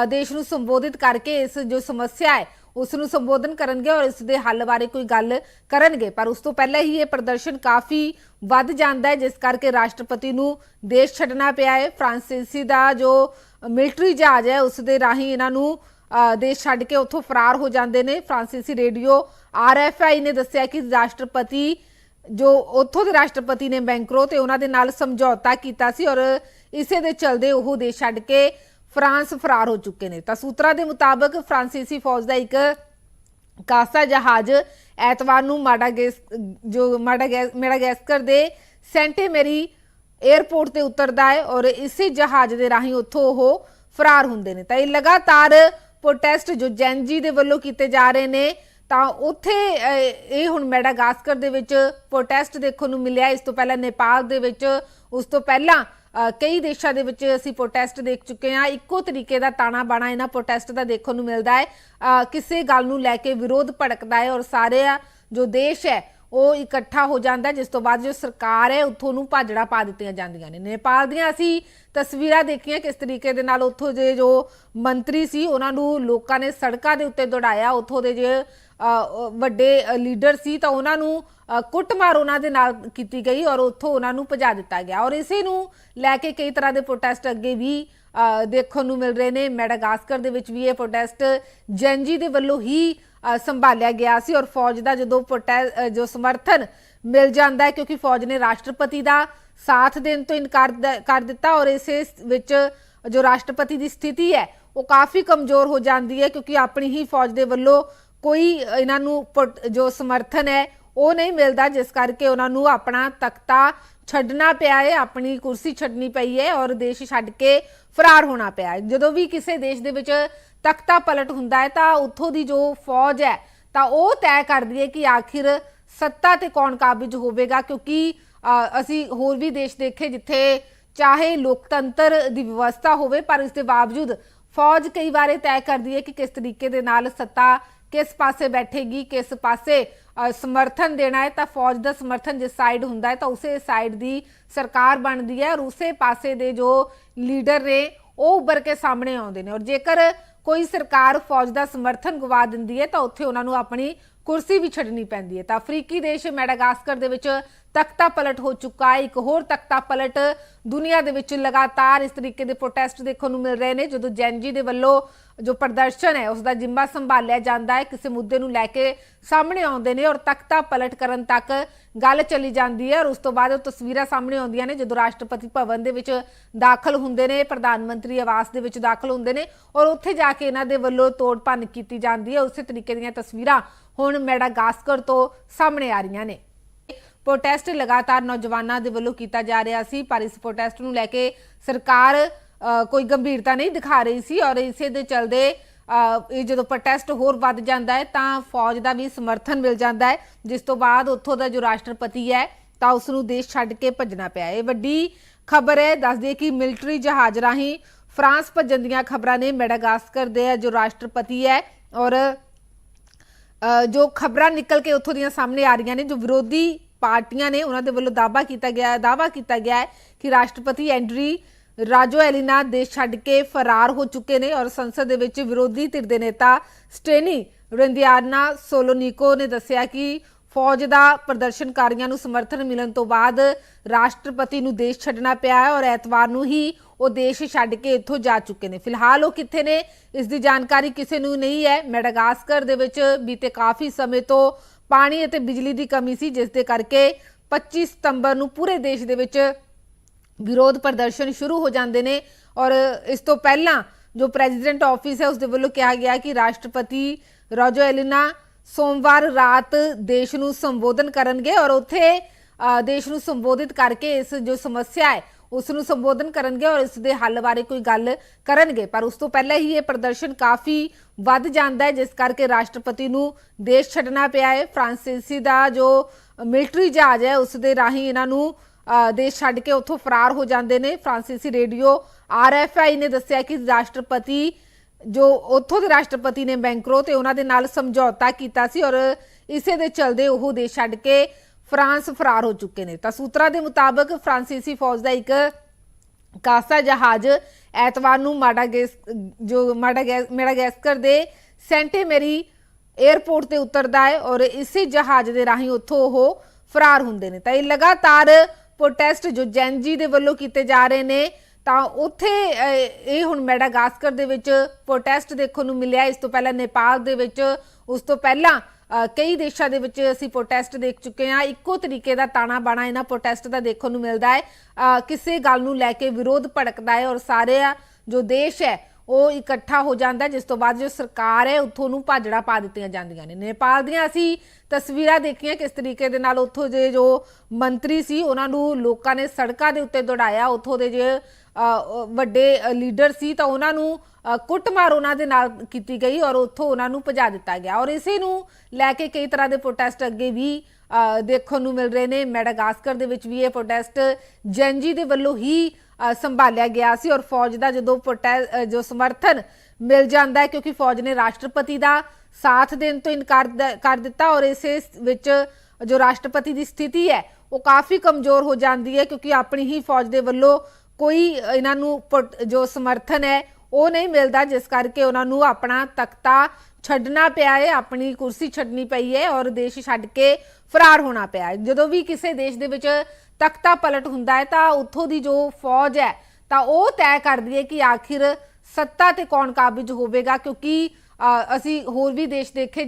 ਦੇਸ਼ ਨੂੰ ਸੰਬੋਧਿਤ ਕਰਕੇ ਇਸ ਜੋ ਸਮੱਸਿਆ ਹੈ ਉਸ ਨੂੰ ਸੰਬੋਧਨ ਕਰਨਗੇ ਔਰ ਇਸ ਦੇ ਹੱਲ ਬਾਰੇ ਕੋਈ ਗੱਲ ਕਰਨਗੇ। ਪਰ ਉਸ ਤੋਂ ਪਹਿਲਾਂ ਹੀ ਇਹ ਪ੍ਰਦਰਸ਼ਨ ਕਾਫੀ ਵੱਧ ਜਾਂਦਾ ਹੈ, ਜਿਸ ਕਰਕੇ ਰਾਸ਼ਟਰਪਤੀ ਨੂੰ ਦੇਸ਼ ਛੱਡਣਾ ਪਿਆ ਹੈ। ਫਰਾਂਸੀਸੀ ਦਾ ਜੋ ਮਿਲਟਰੀ ਜਹਾਜ਼ ਹੈ, ਉਸ ਦੇ ਰਾਹੀਂ ਇਹਨਾਂ ਨੂੰ ਦੇਸ਼ ਛੱਡ ਕੇ ਉੱਥੋਂ ਫਰਾਰ ਹੋ ਜਾਂਦੇ ਨੇ। ਫਰਾਂਸੀਸੀ ਰੇਡੀਓ ਆਰਐਫਆਈ ਨੇ ਦੱਸਿਆ ਕਿ ਰਾਸ਼ਟਰਪਤੀ ਜੋ ਉੱਥੋਂ ਦੇ ਰਾਸ਼ਟਰਪਤੀ ਨੇ ਬੈਂਕਰੋ ਤੇ ਉਹਨਾਂ ਦੇ ਨਾਲ ਸਮਝੌਤਾ ਕੀਤਾ ਸੀ ਔਰ ਇਸੇ ਦੇ ਚਲਦੇ ਉਹ ਦੇਸ਼ ਛੱਡ ਕੇ ਫਰਾਂਸ ਫਰਾਰ ਹੋ ਚੁੱਕੇ ਨੇ। ਤਾਂ ਸੂਤਰਾਂ ਦੇ ਮੁਤਾਬਕ ਫਰਾਂਸੀਸੀ ਫੌਜ ਦਾ ਇੱਕ ਕਾਸਾ ਜਹਾਜ਼ ਐਤਵਾਰ ਨੂੰ ਮਾਡਾਗੇਸ, ਜੋ ਮਾਡਾਗੈਸ, ਮੈਡਾਗਾਸਕਰ ਦੇ ਸੈਂਟੇ ਮੇਰੀ 에ਅਰਪੋਰਟ ਤੇ ਉਤਰਦਾ ਹੈ ਔਰ ਇਸੇ ਜਹਾਜ਼ ਦੇ ਰਾਹੀਂ ਉੱਥੋਂ ਉਹ ਫਰਾਰ ਹੁੰਦੇ ਨੇ। ਤਾਂ ਇਹ ਲਗਾਤਾਰ ਪ੍ਰੋਟੈਸਟ ਜੋ ਜੈਨਜੀ ਦੇ ਵੱਲੋਂ ਕੀਤੇ ਜਾ ਰਹੇ ਨੇ, ਤਾਂ ਉੱਥੇ ਇਹ ਹੁਣ ਮੈਡਾਗਾਸਕਰ ਦੇ ਵਿੱਚ ਪ੍ਰੋਟੈਸਟ ਦੇਖਣ ਨੂੰ ਮਿਲਿਆ। ਇਸ ਤੋਂ ਪਹਿਲਾਂ ਨੇਪਾਲ ਦੇ ਵਿੱਚ, ਉਸ ਤੋਂ ਪਹਿਲਾਂ ਕਈ ਦੇਸ਼ਾਂ ਦੇ ਵਿੱਚ ਅਸੀਂ ਪ੍ਰੋਟੈਸਟ ਦੇਖ ਚੁੱਕੇ ਹਾਂ। ਇੱਕੋ ਤਰੀਕੇ ਦਾ ਤਾਣਾ ਬਾਣਾ ਇਹਨਾਂ ਪ੍ਰੋਟੈਸਟ ਦਾ ਦੇਖਣ ਨੂੰ ਮਿਲਦਾ ਹੈ। ਕਿਸੇ ਗੱਲ ਨੂੰ ਲੈ ਕੇ ਵਿਰੋਧ ਭੜਕਦਾ ਹੈ ਔਰ ਸਾਰੇ ਜੋ ਦੇਸ਼ ਹੈ, ਉਹ ਇਕੱਠਾ ਹੋ ਜਾਂਦਾ ਜਿਸ ਤੋਂ ਬਾਅਦ ਜੋ ਸਰਕਾਰ ਹੈ, ਉੱਥੋਂ ਨੂੰ ਭਾਜੜਾ ਪਾ ਦਿੱਤੀਆਂ ਜਾਂਦੀਆਂ ਨੇ। ਨੇਪਾਲ ਦੀਆਂ ਅਸੀਂ ਤਸਵੀਰਾਂ ਦੇਖੀਆਂ ਕਿਸ ਤਰੀਕੇ ਦੇ ਨਾਲ ਉੱਥੋਂ ਦੇ ਜੋ ਮੰਤਰੀ ਸੀ, ਉਹਨਾਂ ਨੂੰ ਲੋਕਾਂ ਨੇ ਸੜਕਾਂ ਦੇ ਉੱਤੇ ਦੌੜਾਇਆ, ਉੱਥੋਂ ਦੇ ਜੇ ਵੱਡੇ ਲੀਡਰ ਸੀ ਤਾਂ ਉਹਨਾਂ ਨੂੰ ਕੁੱਟਮਾਰ ਉਹਨਾਂ ਦੇ ਨਾਲ ਕੀਤੀ ਗਈ ਔਰ ਉੱਥੋਂ ਉਹਨਾਂ ਨੂੰ ਭਜਾ ਦਿੱਤਾ ਗਿਆ। ਔਰ ਇਸੇ ਨੂੰ ਲੈ ਕੇ ਕਈ ਤਰ੍ਹਾਂ ਦੇ ਪ੍ਰੋਟੈਸਟ ਅੱਗੇ ਵੀ ਦੇਖਣ ਨੂੰ ਮਿਲ ਰਹੇ ਨੇ। ਮੈਡਾਗਾਸਕਰ ਦੇ ਵਿੱਚ ਵੀ ਇਹ ਪ੍ਰੋਟੈਸਟ ਜੈਨਜੀ ਦੇ ਵੱਲੋਂ ਹੀ ਸੰਭਾਲਿਆ ਗਿਆ ਸੀ ਔਰ ਫੌਜ ਦਾ ਜਦੋਂ ਪ੍ਰੋਟੈ- ਜੋ ਸਮਰਥਨ ਮਿਲ ਜਾਂਦਾ ਹੈ, ਕਿਉਂਕਿ ਫੌਜ ਨੇ ਰਾਸ਼ਟਰਪਤੀ ਦਾ ਸਾਥ ਦੇਣ ਤੋਂ ਇਨਕਾਰ ਕਰ ਦਿੱਤਾ ਔਰ ਇਸੇ ਵਿੱਚ ਜੋ ਰਾਸ਼ਟਰਪਤੀ ਦੀ ਸਥਿਤੀ ਹੈ, ਉਹ ਕਾਫੀ ਕਮਜ਼ੋਰ ਹੋ ਜਾਂਦੀ ਹੈ, ਕਿਉਂਕਿ ਆਪਣੀ ਹੀ ਫੌਜ ਦੇ ਵੱਲੋਂ ਕੋਈ ਇਹਨਾਂ ਨੂੰ ਪੁਟ- ਜੋ ਸਮਰਥਨ ਹੈ, ਉਹ ਨਹੀਂ ਮਿਲਦਾ, ਜਿਸ ਕਰਕੇ ਉਹਨਾਂ ਨੂੰ ਆਪਣਾ ਤਖਤਾ ਛੱਡਣਾ ਪਿਆ ਹੈ ਆਪਣੀ ਕੁਰਸੀ ਛੱਡਣੀ ਪਈ ਹੈ ਔਰ ਦੇਸ਼ ਛੱਡ ਕੇ ਫਰਾਰ ਹੋਣਾ ਪਿਆ ਹੈ ਜਦੋਂ ਵੀ ਕਿਸੇ ਦੇਸ਼ ਦੇ ਵਿੱਚ ਤਖਤਾ ਪਲਟ ਹੁੰਦਾ ਹੈ ਤਾਂ ਉੱਥੋਂ ਦੀ ਜੋ ਫੌਜ ਹੈ, ਤਾਂ ਉਹ ਤੈਅ ਕਰਦੀ ਹੈ ਕਿ ਆਖਿਰ ਸੱਤਾ ਤੇ ਕੌਣ ਕਾਬਿਜ ਹੋਵੇਗਾ, ਕਿਉਂਕਿ ਅਸੀਂ ਹੋਰ ਵੀ ਦੇਸ਼ ਦੇਖੇ ਜਿੱਥੇ ਚਾਹੇ ਲੋਕਤੰਤਰ ਦੀ ਵਿਵਸਥਾ ਹੋਵੇ, ਪਰ ਇਸ ਦੇ ਬਾਵਜੂਦ ਫੌਜ ਕਈ ਵਾਰੇ ਤੈਅ ਕਰਦੀ ਹੈ ਕਿ ਕਿਸ ਤਰੀਕੇ ਦੇ ਨਾਲ ਸੱਤਾ ਕਿਸ ਪਾਸੇ ਬੈਠੇਗੀ, ਕਿਸ ਪਾਸੇ ਸਮਰਥਨ ਦੇਣਾ ਹੈ, ਤਾਂ ਫੌਜ ਦਾ ਸਮਰਥਨ ਜਿਸ ਸਾਈਡ ਹੁੰਦਾ ਹੈ, ਤਾਂ ਉਸੇ ਸਾਈਡ ਦੀ ਸਰਕਾਰ ਬਣਦੀ ਹੈ ਔਰ ਉਸੇ ਪਾਸੇ ਦੇ ਜੋ ਲੀਡਰ ਨੇ, ਉਹ ਉੱਭਰ ਕੇ ਸਾਹਮਣੇ ਆਉਂਦੇ ਨੇ। ਔਰ ਜੇਕਰ ਕੋਈ ਸਰਕਾਰ ਫੌਜ ਦਾ ਸਮਰਥਨ ਗਵਾ ਦਿੰਦੀ ਹੈ, ਤਾਂ ਉੱਥੇ ਉਹਨਾਂ ਨੂੰ ਆਪਣੀ ਕੁਰਸੀ ਵੀ ਛੱਡਣੀ ਪੈਂਦੀ ਹੈ। ਤਾਂ ਅਫਰੀਕੀ ਦੇਸ਼ ਮੈਡਾਗਾਸਕਰ ਦੇ ਵਿੱਚ ਤਖਤਾ ਪਲਟ ਹੋ ਚੁੱਕਾ ਹੈ। ਇੱਕ ਹੋਰ ਤਖਤਾ ਪਲਟ ਦੁਨੀਆ ਦੇ ਵਿੱਚ ਲਗਾਤਾਰ ਇਸ ਤਰੀਕੇ ਦੇ ਪ੍ਰੋਟੈਸਟ ਦੇਖਣ ਨੂੰ ਮਿਲ ਰਹੇ ਨੇ, ਜਦੋਂ ਜੈਨਜੀ ਦੇ ਵੱਲੋਂ ਜੋ ਪ੍ਰਦਰਸ਼ਨ ਹੈ ਉਸ ਦਾ ਜਿੰਮਾ ਸੰਭਾਲਿਆ ਜਾਂਦਾ ਹੈ। ਕਿਸੇ ਮੁੱਦੇ ਨੂੰ ਲੈ ਕੇ ਸਾਹਮਣੇ ਆਉਂਦੇ ਨੇ ਔਰ ਤਖਤਾ ਪਲਟ ਕਰਨ ਤੱਕ ਗੱਲ ਚਲੀ ਜਾਂਦੀ ਹੈ ਔਰ ਉਸ ਤੋਂ ਬਾਅਦ ਉਹ ਤਸਵੀਰਾਂ ਸਾਹਮਣੇ ਆਉਂਦੀਆਂ ਨੇ, ਜਦੋਂ ਰਾਸ਼ਟਰਪਤੀ ਭਵਨ ਦੇ ਵਿੱਚ ਦਾਖਲ ਹੁੰਦੇ ਨੇ, ਪ੍ਰਧਾਨ ਮੰਤਰੀ ਆਵਾਸ ਦੇ ਵਿੱਚ ਦਾਖਲ ਹੁੰਦੇ ਨੇ ਔਰ ਉੱਥੇ ਜਾ ਕੇ ਇਹਨਾਂ ਦੇ ਵੱਲੋਂ ਤੋੜ ਭੰਨ ਕੀਤੀ ਜਾਂਦੀ ਹੈ। ਉਸੇ ਤਰੀਕੇ ਦੀਆਂ ਤਸਵੀਰਾਂ ਹੁਣ ਮੈਡਾਗਾਸਕਰ ਤੋਂ ਸਾਹਮਣੇ ਆ ਰਹੀਆਂ ਨੇ। ਪ੍ਰੋਟੈਸਟ ਲਗਾਤਾਰ ਨੌਜਵਾਨਾਂ ਦੇ ਵੱਲੋਂ ਕੀਤਾ ਜਾ ਰਿਹਾ ਸੀ, ਪਰ ਇਸ ਪ੍ਰੋਟੈਸਟ ਨੂੰ ਲੈ ਕੇ ਸਰਕਾਰ ਕੋਈ ਗੰਭੀਰਤਾ ਨਹੀਂ ਦਿਖਾ ਰਹੀ ਸੀ ਔਰ ਇਸੇ ਦੇ ਚਲਦੇ ਇਹ ਜਦੋਂ ਪ੍ਰੋਟੈਸਟ ਹੋਰ ਵੱਧ ਜਾਂਦਾ ਹੈ ਤਾਂ ਫੌਜ ਦਾ ਵੀ ਸਮਰਥਨ ਮਿਲ ਜਾਂਦਾ ਹੈ, ਜਿਸ ਤੋਂ ਬਾਅਦ ਉੱਥੋਂ ਦਾ ਜੋ ਰਾਸ਼ਟਰਪਤੀ ਹੈ ਤਾਂ ਉਸ ਨੂੰ ਦੇਸ਼ ਛੱਡ ਕੇ ਭੱਜਣਾ ਪਿਆ ਇਹ ਵੱਡੀ ਖਬਰ ਹੈ ਦੱਸ ਦਈਏ ਕਿ ਮਿਲਟਰੀ ਜਹਾਜ਼ ਰਾਹੀਂ ਫਰਾਂਸ ਭੱਜਣ ਦੀਆਂ ਖਬਰਾਂ ਨੇ ਮੈਡਾਗਾਸਕਰ ਦੇ ਜੋ ਰਾਸ਼ਟਰਪਤੀ ਹੈ ਔਰ ਜੋ ਖਬਰਾਂ ਨਿਕਲ ਕੇ ਉੱਥੋਂ ਦੀਆਂ ਸਾਹਮਣੇ ਆ ਰਹੀਆਂ ਨੇ, ਜੋ ਵਿਰੋਧੀ ਪਾਰਟੀਆਂ ਨੇ ਉਹਨਾਂ ਦੇ ਵੱਲੋਂ ਦਾਅਵਾ ਕੀਤਾ ਗਿਆ ਹੈ ਦਾਅਵਾ ਕੀਤਾ ਗਿਆ ਹੈ ਕਿ ਰਾਸ਼ਟਰਪਤੀ ਐਂਡਰੀ ਰਾਜੋ ਐਲੀਨਾ ਦੇਸ਼ ਛੱਡ ਕੇ ਫਰਾਰ ਹੋ ਚੁੱਕੇ ਨੇ ਔਰ ਸੰਸਦ ਦੇ ਵਿੱਚ ਵਿਰੋਧੀ ਧਿਰ ਦੇ ਨੇਤਾ ਸਟੇਨੀ ਰੰਦਿਆਨਾ ਸੋਲੋਨੀਕੋ ਨੇ ਦੱਸਿਆ ਕਿ ਫੌਜ ਦਾ ਪ੍ਰਦਰਸ਼ਨਕਾਰੀਆਂ ਨੂੰ ਸਮਰਥਨ ਮਿਲਣ ਤੋਂ ਬਾਅਦ ਰਾਸ਼ਟਰਪਤੀ ਨੂੰ ਦੇਸ਼ ਛੱਡਣਾ ਪਿਆ ਹੈ ਔਰ ਐਤਵਾਰ ਨੂੰ ਹੀ ਉਹ ਦੇਸ਼ ਛੱਡ ਕੇ ਇੱਥੋਂ ਜਾ ਚੁੱਕੇ ਨੇ। ਫਿਲਹਾਲ ਉਹ ਕਿੱਥੇ ਨੇ, ਇਸ ਦੀ ਜਾਣਕਾਰੀ ਕਿਸੇ ਨੂੰ ਨਹੀਂ ਹੈ। ਮੈਡਾਗਾਸਕਰ ਦੇ ਵਿੱਚ ਬੀਤੇ ਕਾਫੀ ਸਮੇਂ ਤੋਂ ਪਾਣੀ ਅਤੇ ਬਿਜਲੀ ਦੀ ਕਮੀ ਸੀ, ਜਿਸ ਦੇ ਕਰਕੇ 25 ਸਤੰਬਰ ਨੂੰ ਪੂਰੇ ਦੇਸ਼ ਦੇ ਵਿੱਚ ਵਿਰੋਧ ਪ੍ਰਦਰਸ਼ਨ ਸ਼ੁਰੂ ਹੋ ਜਾਂਦੇ ਨੇ ਔਰ ਇਸ ਤੋਂ ਪਹਿਲਾਂ ਜੋ ਪ੍ਰੈਜ਼ੀਡੈਂਟ ਆਫਿਸ ਹੈ, ਉਸ ਦੇ ਵੱਲੋਂ ਕਿਹਾ ਗਿਆ ਕਿ ਰਾਸ਼ਟਰਪਤੀ ਰੋਜੋ ਐਲਿਨਾ ਸੋਮਵਾਰ ਰਾਤ ਦੇਸ਼ ਨੂੰ ਸੰਬੋਧਨ ਕਰਨਗੇ ਔਰ ਉੱਥੇ ਦੇਸ਼ ਨੂੰ ਸੰਬੋਧਿਤ ਕਰਕੇ ਇਸ ਜੋ ਸਮੱਸਿਆ ਹੈ, ਉਸ ਨੂੰ ਸੰਬੋਧਨ ਕਰਨਗੇ ਔਰ ਇਸ ਦੇ ਹੱਲ ਬਾਰੇ ਕੋਈ ਗੱਲ ਕਰਨਗੇ। ਪਰ ਉਸ ਤੋਂ ਪਹਿਲਾਂ ਹੀ ਇਹ ਪ੍ਰਦਰਸ਼ਨ ਕਾਫੀ ਵੱਧ ਜਾਂਦਾ ਹੈ, ਜਿਸ ਕਰਕੇ ਰਾਸ਼ਟਰਪਤੀ ਨੂੰ ਦੇਸ਼ ਛੱਡਣਾ ਪਿਆ ਹੈ। ਫ੍ਰਾਂਸੀਸੀ ਦਾ ਜੋ ਮਿਲਟਰੀ ਜਹਾਜ਼ ਹੈ, ਉਸ ਦੇ ਰਾਹੀਂ ਇਹਨਾਂ ਨੂੰ ਦੇਸ਼ ਛੱਡ ਕੇ ਉੱਥੋਂ ਫਰਾਰ ਹੋ ਜਾਂਦੇ ਨੇ। ਫ੍ਰਾਂਸੀਸੀ ਰੇਡੀਓ ਆਰਐਫਆਈ ਨੇ ਦੱਸਿਆ ਕਿ ਰਾਸ਼ਟਰਪਤੀ ਜੋ ਉੱਥੋਂ ਦੇ ਰਾਸ਼ਟਰਪਤੀ ਨੇ ਬੈਂਕਰੋ ਤੇ ਉਹਨਾਂ ਦੇ ਨਾਲ ਸਮਝੌਤਾ ਕੀਤਾ ਸੀ ਔਰ ਇਸੇ ਦੇ ਚਲਦੇ ਉਹ ਦੇਸ਼ ਛੱਡ ਕੇ ਫਰਾਂਸ ਫਰਾਰ ਹੋ ਚੁੱਕੇ ਨੇ। ਤਾਂ ਸੂਤਰਾਂ ਦੇ ਮੁਤਾਬਕ ਫ੍ਰਾਂਸੀਸੀ ਫੌਜ ਦਾ ਇੱਕ ਕਾਸਾ ਜਹਾਜ਼ ਐਤਵਾਰ ਨੂੰ ਮਾਡਾਗੇਸ, ਜੋ ਮਾਡਾਗੈਸ, ਮੈਡਾਗਾਸਕਰ ਦੇ ਸੈਂਟੇ ਮੇਰੀ 에ਅਰਪੋਰਟ ਤੇ ਉਤਰਦਾ ਹੈ ਔਰ ਇਸੇ ਜਹਾਜ਼ ਦੇ ਰਾਹੀਂ ਉੱਥੋਂ ਉਹ ਫਰਾਰ ਹੁੰਦੇ ਨੇ। ਤਾਂ ਇਹ ਲਗਾਤਾਰ ਪ੍ਰੋਟੈਸਟ ਜੋ ਜੈਨਜੀ ਦੇ ਵੱਲੋਂ ਕੀਤੇ ਜਾ ਰਹੇ ਨੇ, ਤਾਂ ਉੱਥੇ ਇਹ ਹੁਣ ਮੈਡਾਗਾਸਕਰ ਦੇ ਵਿੱਚ ਪ੍ਰੋਟੈਸਟ ਦੇਖਣ ਨੂੰ ਮਿਲਿਆ। ਇਸ ਤੋਂ ਪਹਿਲਾਂ ਨੇਪਾਲ ਦੇ ਵਿੱਚ, ਉਸ ਤੋਂ ਪਹਿਲਾਂ ਕਈ ਦੇਸ਼ਾਂ ਦੇ ਵਿੱਚ ਅਸੀਂ ਪ੍ਰੋਟੈਸਟ ਦੇਖ ਚੁੱਕੇ ਹਾਂ। ਇੱਕੋ ਤਰੀਕੇ ਦਾ ਤਾਣਾ ਬਾਣਾ ਇਹਨਾਂ ਪ੍ਰੋਟੈਸਟ ਦਾ ਦੇਖਣ ਨੂੰ ਮਿਲਦਾ ਹੈ। ਕਿਸੇ ਗੱਲ ਨੂੰ ਲੈ ਕੇ ਵਿਰੋਧ ਭੜਕਦਾ ਹੈ ਔਰ ਸਾਰੇ ਜੋ ਦੇਸ਼ ਹੈ ਉਹ ਇਕੱਠਾ ਹੋ ਜਾਂਦਾ, ਜਿਸ ਤੋਂ ਬਾਅਦ ਜੋ ਸਰਕਾਰ ਹੈ, ਉੱਥੋਂ ਨੂੰ ਭਾਜੜਾ ਪਾ ਦਿੱਤੀਆਂ ਜਾਂਦੀਆਂ ਨੇ। ਨੇਪਾਲ ਦੀਆਂ ਅਸੀਂ ਤਸਵੀਰਾਂ ਦੇਖੀਆਂ ਕਿਸ ਤਰੀਕੇ ਦੇ ਨਾਲ ਉੱਥੋਂ ਦੇ ਜੋ ਮੰਤਰੀ ਸੀ, ਉਹਨਾਂ ਨੂੰ ਲੋਕਾਂ ਨੇ ਸੜਕਾਂ ਦੇ ਉੱਤੇ ਦੌੜਾਇਆ, ਉੱਥੋਂ ਦੇ ਜੇ ਵੱਡੇ ਲੀਡਰ ਸੀ ਤਾਂ ਉਹਨਾਂ ਨੂੰ ਕੁੱਟਮਾਰ ਉਹਨਾਂ ਦੇ ਨਾਲ ਕੀਤੀ ਗਈ ਔਰ ਉੱਥੋਂ ਉਹਨਾਂ ਨੂੰ ਭਜਾ ਦਿੱਤਾ ਗਿਆ। ਔਰ ਇਸੇ ਨੂੰ ਲੈ ਕੇ ਕਈ ਤਰ੍ਹਾਂ ਦੇ ਪ੍ਰੋਟੈਸਟ ਅੱਗੇ ਵੀ ਦੇਖਣ ਨੂੰ ਮਿਲ ਰਹੇ ਨੇ। ਮੈਡਾਗਾਸਕਰ ਦੇ ਵਿੱਚ ਵੀ ਇਹ ਪ੍ਰੋਟੈਸਟ ਜੈਨਜੀ ਦੇ ਵੱਲੋਂ ਹੀ ਸੰਭਾਲਿਆ ਗਿਆ ਸੀ ਔਰ ਫੌਜ ਦਾ ਜਦੋਂ ਪ੍ਰੋਟੈ- ਜੋ ਸਮਰਥਨ ਮਿਲ ਜਾਂਦਾ ਹੈ, ਕਿਉਂਕਿ ਫੌਜ ਨੇ ਰਾਸ਼ਟਰਪਤੀ ਦਾ ਸਾਥ ਦੇਣ ਤੋਂ ਇਨਕਾਰ ਕਰ ਦਿੱਤਾ ਔਰ ਇਸੇ ਵਿੱਚ ਜੋ ਰਾਸ਼ਟਰਪਤੀ ਦੀ ਸਥਿਤੀ ਹੈ, ਉਹ ਕਾਫੀ ਕਮਜ਼ੋਰ ਹੋ ਜਾਂਦੀ ਹੈ, ਕਿਉਂਕਿ ਆਪਣੀ ਹੀ ਫੌਜ ਦੇ ਵੱਲੋਂ ਕੋਈ ਇਹਨਾਂ ਨੂੰ ਪੁਟ- ਜੋ ਸਮਰਥਨ ਹੈ, ਉਹ ਨਹੀਂ ਮਿਲਦਾ, ਜਿਸ ਕਰਕੇ ਉਹਨਾਂ ਨੂੰ ਆਪਣਾ ਤਖਤਾ ਛੱਡਣਾ ਪਿਆ ਹੈ, ਆਪਣੀ ਕੁਰਸੀ ਛੱਡਣੀ ਪਈ ਹੈ ਔਰ ਦੇਸ਼ ਛੱਡ ਕੇ ਫਰਾਰ ਹੋਣਾ ਪਿਆ ਹੈ। ਜਦੋਂ ਵੀ ਕਿਸੇ ਦੇਸ਼ ਦੇ ਵਿੱਚ ਤਖਤਾ ਪਲਟ ਹੁੰਦਾ ਹੈ, ਤਾਂ ਉੱਥੋਂ ਦੀ ਜੋ ਫੌਜ ਹੈ, ਤਾਂ ਉਹ ਤੈਅ ਕਰਦੀ ਹੈ ਕਿ ਆਖਿਰ ਸੱਤਾ ਤੇ ਕੌਣ ਕਾਬਿਜ਼ ਹੋਵੇਗਾ, ਕਿਉਂਕਿ ਅਸੀਂ ਹੋਰ ਵੀ ਦੇਸ਼ ਦੇਖੇ